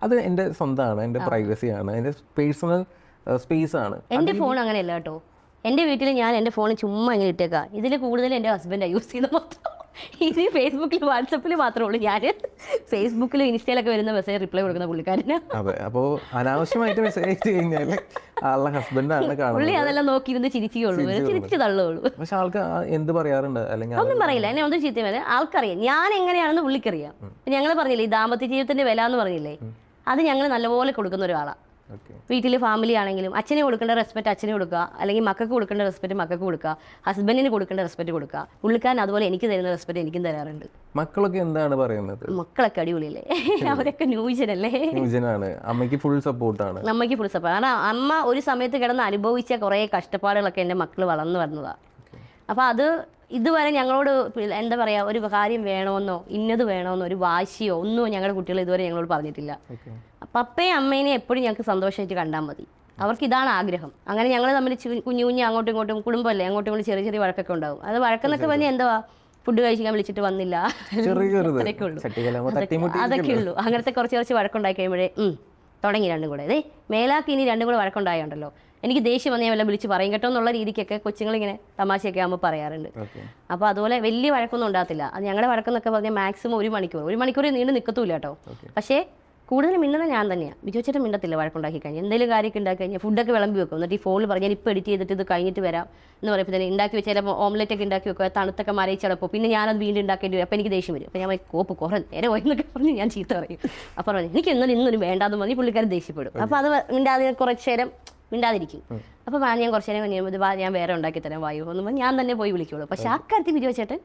അത് എന്റെ സ്വന്തമാണ് എന്റെ പ്രൈവസിയാണ് എന്റെ പേഴ്സണൽ സ്പേസ് ആണ്. എന്റെ ഫോൺ അങ്ങനെയല്ല കേട്ടോ. എന്റെ വീട്ടിൽ ഞാൻ എന്റെ ഫോൺ ചുമ്മാ ഇങ്ങനെ ഇട്ടേക്കാം. ഇതിൽ കൂടുതൽ എന്റെ ഹസ്ബൻഡാണ് യൂസ് ചെയ്യുന്നത് മൊത്തം ഇത് ഫേസ്ബുക്കിൽ വാട്സപ്പിൽ മാത്രമേ ഉള്ളൂ. ഞാൻ ഫേസ്ബുക്കിലും ഇൻസ്റ്റയിലൊക്കെ വരുന്ന മെസ്സേജ് റിപ്ലൈ കൊടുക്കുന്ന പുള്ളിക്കാരന്. അതെ അപ്പോൾ അനാവശ്യമായിട്ട് മെസ്സേജ് അയച്ചു കഴിഞ്ഞാൽ ആളുടെ ഹസ്ബൻഡാണ് പുള്ളി അതെല്ലാം നോക്കി ഇരുന്ന് ചിരിക്കുകയുള്ളൂ ചിരിച്ച് തള്ളുകയുള്ളൂ പക്ഷെ ആൾക്ക് എന്ത് പറയാറുണ്ട്? അല്ലെങ്കിൽ ഒന്നും പറയില്ല. എന്നെ ഒന്നും ചീത്ത വേല ആൾക്കറിയാം. ഞാൻ എങ്ങനെയാണെന്ന് പുള്ളിക്കറിയാം. ഞങ്ങൾ പറഞ്ഞില്ലേ ഈ ദാമ്പത്യ ജീവിതത്തിന്റെ വില എന്ന് പറഞ്ഞില്ലേ? അത് ഞങ്ങൾ നല്ലപോലെ കൊടുക്കുന്ന ഒരാളാണ് വീട്ടിൽ ഫാമിലി ആണെങ്കിലും അച്ഛനെ കൊടുക്കേണ്ട റെസ്പെക്ട് അച്ഛന് കൊടുക്കുക. അല്ലെങ്കിൽ മക്കൾക്ക് കൊടുക്കേണ്ട റെസ്പെക്ട് മക്കൾക്ക് കൊടുക്കുക. ഹസ്ബൻഡിന് കൊടുക്കേണ്ട റെസ്പെക്ട് കൊടുക്കുക. പുള്ളിക്കാരൻ അതുപോലെ എനിക്ക് തരുന്ന റെസ്പെക്ട് എനിക്കും തരാറുണ്ട്. മക്കളൊക്കെ എന്താണ് പറയുന്നത്? മക്കളൊക്കെ അടിപൊളിയല്ലേ? അവരൊക്കെ ന്യൂജനല്ലേ? ന്യൂജനാണ്. അമ്മയ്ക്ക് ഫുൾ സപ്പോർട്ടാണ് അമ്മയ്ക്ക് ഫുൾ സപ്പോർട്ട് കാരണം അമ്മ ഒരു സമയത്ത് കിടന്ന് അനുഭവിച്ച കുറേ കഷ്ടപ്പാടുകളൊക്കെ എന്റെ മക്കൾ വളർന്നു വരുന്നതാണ് അപ്പോൾ അത് ഇതുവരെ ഞങ്ങളോട് എന്താ പറയുക ഒരു കാര്യം വേണമെന്നോ ഇന്നത് വേണമെന്നോ ഒരു വാശിയോ ഒന്നും ഞങ്ങളുടെ കുട്ടികൾ ഇതുവരെ ഞങ്ങളോട് പറഞ്ഞിട്ടില്ല. പപ്പയും അമ്മേനെ എപ്പോഴും ഞങ്ങൾക്ക് സന്തോഷമായിട്ട് കണ്ടാൽ മതി. അവർക്ക് ഇതാണ് ആഗ്രഹം. അങ്ങനെ ഞങ്ങൾ തമ്മിൽ കുഞ്ഞു കുഞ്ഞു അങ്ങോട്ടും ഇങ്ങോട്ടും കുടുംബമല്ലേ അങ്ങോട്ടും ഇങ്ങോട്ടും ചെറിയ ചെറിയ വഴക്കൊക്കെ ഉണ്ടാവും. അത് വഴക്കെന്നൊക്കെ പറഞ്ഞാൽ എന്താ ഫുഡ് കഴിക്കാൻ വിളിച്ചിട്ട് വന്നില്ല. അതൊക്കെ ഉള്ളൂ. അങ്ങനത്തെ കുറച്ച് കുറച്ച് വഴക്കുണ്ടായി കഴിയുമ്പോഴേ തുടങ്ങി രണ്ടും കൂടെ. അതെ മേലാക്കി ഇനി രണ്ടും കൂടെ വഴക്കുണ്ടായുണ്ടല്ലോ. എനിക്ക് ദേഷ്യം വന്നാൽ വല്ല വിളിച്ച് പറയും കേട്ടോ എന്നുള്ള രീതിക്കൊക്കെ കൊച്ചുങ്ങളിങ്ങനെ തമാശയൊക്കെ ആകുമ്പോൾ പറയാറുണ്ട്. അപ്പോൾ അതുപോലെ വലിയ വഴക്കൊന്നും ഉണ്ടാകത്തില്ല. അത് ഞങ്ങളുടെ വഴക്കെന്നൊക്കെ പറഞ്ഞാൽ മാക്സിമം ഒരു മണിക്കൂർ. ഒരു മണിക്കൂർ നീണ്ടു നിൽക്കത്തൂല കേട്ടോ. പക്ഷേ കൂടുതൽ മിണ്ടുന്നത് ഞാൻ തന്നെയാണ് വിജയിച്ചിട്ട് മിണ്ടത്തില്ല വഴക്കുണ്ടാക്കി കഴിഞ്ഞാൽ. എന്തെങ്കിലും കാര്യമൊക്കെ ഉണ്ടാക്കി കഴിഞ്ഞാൽ ഫുഡൊക്കെ വിളമ്പി വെക്കും. എന്നിട്ട് ഈ ഫോണിൽ പറഞ്ഞാൽ ഇപ്പോൾ എഡിറ്റ് ചെയ്തിട്ട് ഇത് കഴിഞ്ഞിട്ട് വരാം എന്ന് പറയുമ്പോൾ തന്നെ ഉണ്ടാക്കി വെച്ചാൽ ചിലപ്പോൾ ഓംലെറ്റ് ഒക്കെ ഉണ്ടാക്കി വെക്കുക തണുത്തൊക്കെ മരയിച്ചടപ്പോൾ പിന്നെ ഞാനത് വീണ്ടും ഉണ്ടാക്കേണ്ടി വരും. അപ്പോൾ എനിക്ക് ദേഷ്യം വരും. അപ്പോൾ ഞാൻ കോപ്പ് കുറേ നേരെ പോയി എന്നൊക്കെ പറഞ്ഞ് ഞാൻ ചീത്ത പറയും. അപ്പോൾ പറഞ്ഞു എനിക്ക് ഇന്നലെ ഇന്നൊരു വേണ്ടാന്ന് പറഞ്ഞ് പുള്ളിക്കാരൻ ദേഷ്യപ്പെടും. അപ്പോൾ അത് മിണ്ടാതെ കുറച്ച് നേരം മിണ്ടാതിരിക്കും. അപ്പോൾ ഞാൻ കുറച്ച് നേരം കഴിഞ്ഞാൽ ഞാൻ വേറെ ഉണ്ടാക്കി തരാം. വായു. എന്ന് പറഞ്ഞാൽ ഞാൻ തന്നെ പോയി വിളിക്കുള്ളൂ. പക്ഷേ ആ കാര്യത്തിൽ വിജയിച്ചേട്ടൻ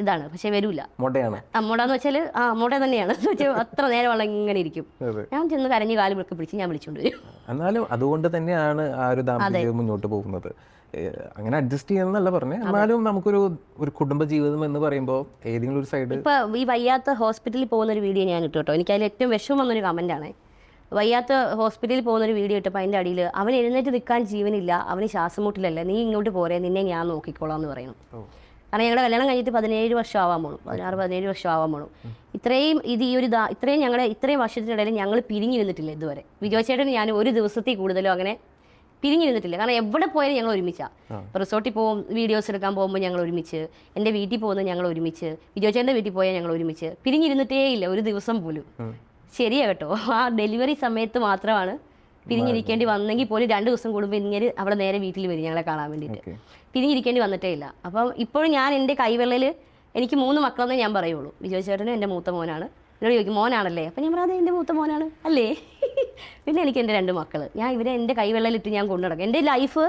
ഇതാണ്. പക്ഷെ വരൂല. മുട്ടയാണ്. അമ്മോടാന്ന് വെച്ചാൽ ആ അമ്മോടെ തന്നെയാണ്. അത്ര നേരം അത്ര ഇങ്ങനെ ഇരിക്കും. ഞാൻ ചെന്ന് കരഞ്ഞു കാൽ വിളക്ക് പിടിച്ച് ഞാൻ വിളിച്ചോണ്ട് വരും. എന്നാലും അതുകൊണ്ട് തന്നെയാണ് ആ ഒരു ദാമ്പത്യം മുന്നോട്ട് പോകുന്നത്. അങ്ങനെ അഡ്ജസ്റ്റ് ചെയ്യുന്നല്ല പറഞ്ഞേ. എന്നാലും നമുക്കൊരു ഒരു കുടുംബ ജീവിതം എന്ന് പറയുമ്പോൾ ഏതെങ്കിലും ഒരു സൈഡ് ഇപ്പൊ ഈ വയ്യാത്ത ഹോസ്പിറ്റലിൽ പോകുന്ന ഒരു വീഡിയോ ഞാൻ ഇട്ടു കേട്ടോ. എനിക്ക് അതിൽ ഏറ്റവും വിഷമം വന്നൊരു കമന്റ് ആണ് വയ്യാത്ത ഹോസ്പിറ്റലിൽ പോകുന്ന ഒരു വീഡിയോ ഇട്ടപ്പോൾ അതിന്റെ അടിയിൽ അവൻ എഴുന്നേറ്റ് നിൽക്കാൻ ജീവനില്ല അവന് ശ്വാസമുട്ടിലല്ല നീ ഇങ്ങോട്ട് പോരെ നിന്നെ ഞാൻ നോക്കിക്കോളാം എന്ന് പറയുന്നു. കാരണം ഞങ്ങളുടെ കല്യാണം കഴിഞ്ഞിട്ട് പതിനേഴ് വർഷം ആവാൻ പോണു. പതിനാറ് പതിനേഴ് വർഷം ആവാൻ പോണു. ഇത്രയും ഇത് ഈ ഒരു ഇത്രയും ഞങ്ങളുടെ ഇത്രയും വർഷത്തിനിടയിൽ ഞങ്ങൾ പിരിഞ്ഞിരുന്നിട്ടില്ല ഇതുവരെ. വിജയ് ചേട്ടൻ ഞാൻ ഒരു ദിവസത്തിൽ കൂടുതലോ അങ്ങനെ പിരിഞ്ഞിരുന്നിട്ടില്ല. കാരണം എവിടെ പോയാലും ഞങ്ങൾ ഒരുമിച്ചാണ് ഇപ്പോൾ റിസോർട്ടിൽ പോകും വീഡിയോസ് എടുക്കാൻ പോകുമ്പോൾ ഞങ്ങൾ ഒരുമിച്ച്. എന്റെ വീട്ടിൽ പോകുന്നത് ഞങ്ങൾ ഒരുമിച്ച്. വിജയചേട്ടന്റെ വീട്ടിൽ പോയാൽ ഞങ്ങൾ ഒരുമിച്ച്. പിരിഞ്ഞിരുന്നിട്ടേ ഇല്ല ഒരു ദിവസം പോലും. ശരിയാ കേട്ടോ. ആ ഡെലിവറി സമയത്ത് മാത്രമാണ് പിരിഞ്ഞിരിക്കേണ്ടി വന്നെങ്കിൽ പോലും രണ്ട് ദിവസം കൂടുമ്പോൾ ഇങ്ങനെ അവിടെ നേരെ വീട്ടിൽ വരും ഞങ്ങളെ കാണാൻ വേണ്ടിയിട്ട്. പിരിഞ്ഞിരിക്കേണ്ടി വന്നിട്ടേ ഇല്ല. അപ്പം ഇപ്പോഴും ഞാൻ എന്റെ കൈവെള്ളയിൽ എനിക്ക് മൂന്ന് മക്കളെന്നേ ഞാൻ പറയുള്ളൂ. വിജയ് ചേട്ടനും എന്റെ മൂത്ത മോനാണ്. എന്നോട് ചോദിക്കും മോനാണല്ലേ? അപ്പം ഞാൻ പറയാതെ എന്റെ മൂത്ത മോനാണ്. അല്ലേ? പിന്നെ എനിക്ക് എന്റെ രണ്ട് മക്കൾ ഞാൻ ഇവരെ എന്റെ കൈവെള്ളയിലിട്ട് ഞാൻ കൊണ്ടുനടക്കും എന്റെ ലൈഫ്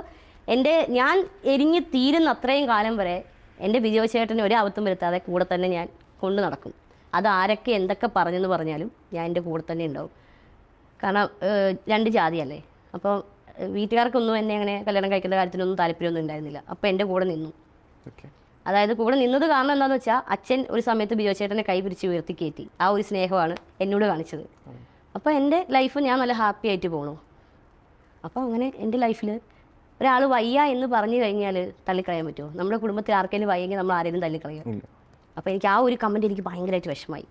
എന്റെ ഞാൻ എരിഞ്ഞ് തീരുന്ന അത്രയും കാലം വരെ എന്റെ വിജയ ചേട്ടന് ഒരു അബദ്ധം വരുത്താതെ കൂടെ തന്നെ ഞാൻ കൊണ്ടു നടക്കും. അത് ആരൊക്കെ എന്തൊക്കെ പറഞ്ഞെന്ന് പറഞ്ഞാലും ഞാൻ എന്റെ കൂടെ തന്നെ ഉണ്ടാവും. കാരണം രണ്ട് ജാതിയല്ലേ. അപ്പോൾ വീട്ടുകാർക്കൊന്നും എന്നെ അങ്ങനെ കല്യാണം കഴിക്കുന്ന കാര്യത്തിനൊന്നും താല്പര്യമൊന്നും ഉണ്ടായിരുന്നില്ല. അപ്പോൾ എന്റെ കൂടെ നിന്നു. അതായത് കൂടെ നിന്നത് കാരണം എന്താണെന്ന് വെച്ചാൽ അച്ഛൻ ഒരു സമയത്ത് ബിജോചേട്ടനെ കൈ പിടിച്ച് ഉയർത്തി കയറ്റി ആ ഒരു സ്നേഹമാണ് എന്നോട് കാണിച്ചത്. അപ്പോൾ എന്റെ ലൈഫ് ഞാൻ നല്ല ഹാപ്പി ആയിട്ട് പോണു. അപ്പോൾ അങ്ങനെ എന്റെ ലൈഫിൽ ഒരാൾ വയ്യ എന്ന് പറഞ്ഞു കഴിഞ്ഞാൽ തള്ളിക്കളയാൻ പറ്റുമോ? നമ്മുടെ കുടുംബത്തിൽ ആർക്കെങ്കിലും വയ്യെങ്കിൽ നമ്മൾ ആരെങ്കിലും തള്ളിക്കളയാം? അപ്പോൾ എനിക്ക് ആ ഒരു കമന്റ് എനിക്ക് ഭയങ്കരമായിട്ട് വിഷമമായി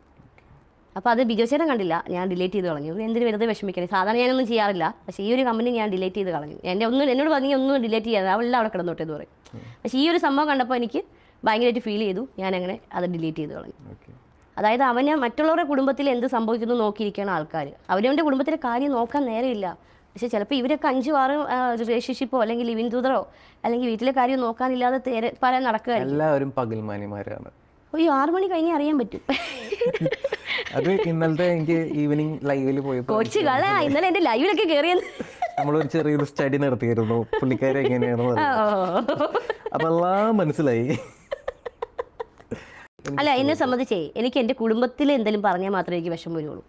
അപ്പോൾ അത് ബിജോ ചേട്ടൻ കണ്ടില്ല. ഞാൻ ഡിലീറ്റ് ചെയ്ത് കളഞ്ഞു. എന്തിന് വെറുതെ വിഷമിക്കണേ? സാധാരണ ഞാനൊന്നും ചെയ്യാറില്ല. പക്ഷേ ഈ ഒരു കമ്പനി ഞാൻ ഡിലീറ്റ് ചെയ്ത് കളഞ്ഞു. എന്റെ ഒന്നും എന്നോട് പറഞ്ഞു ഒന്നും ഡിലീറ്റ് ചെയ്യാതെ അവളെല്ലാം അവിടെ കിടന്നോട്ടെ എന്ന് പറയും. പക്ഷേ ഈ ഒരു സംഭവം കണ്ടപ്പോൾ എനിക്ക് ഭയങ്കരമായിട്ട് ഫീൽ ചെയ്തു. ഞാൻ അങ്ങനെ അത് ഡിലീറ്റ് ചെയ്ത് കളഞ്ഞു. അതായത് അവന് മറ്റുള്ളവരുടെ കുടുംബത്തിൽ എന്ത് സംഭവിക്കുന്നു നോക്കിയിരിക്കുകയാണ് ആൾക്കാർ അവരവന്റെ കുടുംബത്തിലെ കാര്യം നോക്കാൻ നേരമില്ല പക്ഷേ ചിലപ്പോൾ ഇവരൊക്കെ അഞ്ച് ആറ് റിലേഷൻഷിപ്പോ അല്ലെങ്കിൽ ലിവിൻ ദൂതറോ അല്ലെങ്കിൽ വീട്ടിലെ കാര്യം നോക്കാനില്ലാതെ തേരെ പല നടക്കുക എല്ലാവരും പകൽമാനിമാരാണ് അയ്യോ ആറു മണി കഴിഞ്ഞേ അറിയാൻ പറ്റും. അത് ഇന്നലത്തെ എനിക്ക് ഈവനിങ് ലൈവിൽ പോയപ്പോൾ കൊച്ചു കള ഇന്നലെ എന്റെ ലൈവിലൊക്കെ നമ്മൾ നമ്മളൊരു ചെറിയൊരു സ്റ്റഡി നടത്തിയിരുന്നു പുള്ളിക്കാരെ എങ്ങനെയാണെന്ന് അപ്പൊ എല്ലാം മനസ്സിലായി. അല്ല എന്നെ സംബന്ധിച്ചേ എനിക്ക് എന്റെ കുടുംബത്തിൽ എന്തെങ്കിലും പറഞ്ഞാൽ മാത്രമേ എനിക്ക് വിഷമം വരുള്ളൂ.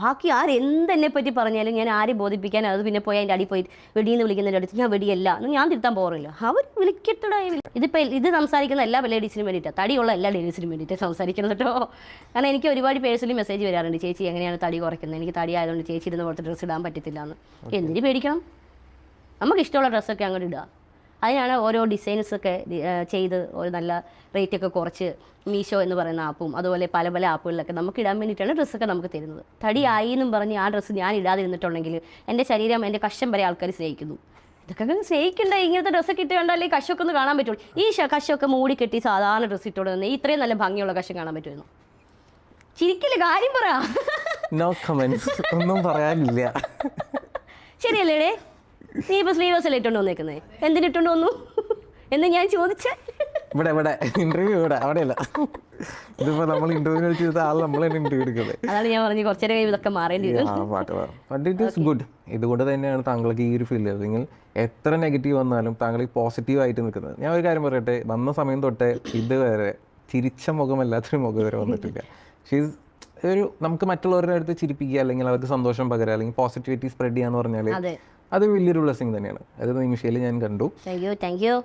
ബാക്കി ആരെന്തെന്നെ പറ്റി പറഞ്ഞാലും ഞാൻ ആരെ ബോധിപ്പിക്കാൻ അത് പിന്നെ പോയി അതിന്റെ അടി പോയി വെടിയെന്ന് വിളിക്കുന്നതിന്റെ അടുത്ത് ഞാൻ വെടിയല്ല എന്ന് ഞാൻ തിരുത്താൻ പോറില്ല അവർ വിളിക്കത്തടായ ഇതിപ്പോൾ ഇത് സംസാരിക്കുന്ന എല്ലാ ലേഡീസിനും വേണ്ടിയിട്ടാണ് തടിയുള്ള എല്ലാ ലേഡീസിനും വേണ്ടിയിട്ട് സംസാരിക്കുന്നത് കേട്ടോ. കാരണം എനിക്ക് ഒരുപാട് പേഴ്സണലി മെസ്സേജ് വരാറുണ്ട്. ചേച്ചി എങ്ങനെയാണ് തടി കുറയ്ക്കുന്നത്? എനിക്ക് തടി ആയതുകൊണ്ട് ചേച്ചി ഇരുന്ന് കൊടുത്ത് ഡ്രസ്സ് ഇടാൻ പറ്റത്തില്ല എന്ന് എന്തിനു പേടിക്കണം? നമുക്ക് ഇഷ്ടമുള്ള ഡ്രസ്സൊക്കെ അങ്ങോട്ട് ഇടുക അതിനാണ് ഓരോ ഡിസൈൻസ് ഒക്കെ ചെയ്ത് ഒരു നല്ല റേറ്റ് ഒക്കെ കുറച്ച് മീഷോ എന്ന് പറയുന്ന ആപ്പും അതുപോലെ പല പല ആപ്പുകളിലൊക്കെ നമുക്ക് ഇടാൻ വേണ്ടിയിട്ടാണ് ഡ്രസ്സൊക്കെ നമുക്ക് തരുന്നത്. തടിയായി എന്നും പറഞ്ഞ് ആ ഡ്രസ്സ് ഞാൻ ഇടാതിരുന്നിട്ടുണ്ടെങ്കിൽ എന്റെ ശരീരം എന്റെ കഷം വരെ ആൾക്കാർ സ്നേഹിക്കുന്നു. ഇതൊക്കെ സ്നേഹിക്കണ്ട? ഇങ്ങനത്തെ ഡ്രസ്സൊക്കെ ഇട്ട് ഈ കശമൊക്കെ ഒന്ന് കാണാൻ പറ്റുള്ളൂ. ഈ ഷ- മൂടി കെട്ടി സാധാരണ ഡ്രസ്സ് ഇട്ടോണ്ട് തന്നെ ഇത്രയും നല്ല ഭംഗിയുള്ള കഷം കാണാൻ പറ്റുമായിരുന്നു. ചിരിക്കില്ല കാര്യം പറ. നോ കമന്റ്സ് ഒന്നും പറയാനില്ല. ശരിയല്ലേടേ? നീ ഇപ്പൊ സ്ലീവേഴ്സ് അല്ലേ വന്നേക്കുന്നേ? എന്തിന് എന്തിനിട്ടുകൊണ്ട് വന്നു? എന്ന് ഞാൻ ചോദിച്ച. ഇവിടെ ഇവിടെ. ഇന്റർവ്യൂ ഇവിടെ അവിടെയല്ല. ഇതിപ്പോ നമ്മൾ ഇന്റർവ്യൂ ചെയ്ത ആൾ നമ്മൾ തന്നെ ഇന്റർവ്യൂ എടുക്കുന്നത്. അതാണ് ഞാൻ പറഞ്ഞു കുറച്ചേരം ഇതൊക്കെ മാറേണ്ടി വരും. ഗുഡ് ഇതുകൊണ്ട് തന്നെയാണ് താങ്കൾക്ക് ഈ ഒരു ഫീൽ അല്ലെങ്കിൽ എത്ര നെഗറ്റീവ് വന്നാലും താങ്കൾ ഈ പോസിറ്റീവ് ആയിട്ട് നിൽക്കുന്നത്. ഞാൻ ഒരു കാര്യം പറയട്ടെ വന്ന സമയം തൊട്ടേ ഇതുവരെ ചിരിച്ച മുഖമല്ലാത്തൊരു മുഖം വരെ വന്നിട്ടില്ല. ഷീസ് ഒരു നമുക്ക് മറ്റുള്ളവരുടെ അടുത്ത് ചിരിപ്പിക്കുക അല്ലെങ്കിൽ അവർക്ക് സന്തോഷം പകരുക അല്ലെങ്കിൽ പോസിറ്റിവിറ്റി സ്പ്രെഡ് ചെയ്യാന്ന് പറഞ്ഞാൽ അത് വലിയൊരു ബ്ലെസ്സിങ് തന്നെയാണ്. അത് നിമിഷയിൽ ഞാൻ കണ്ടു. Thank you thank you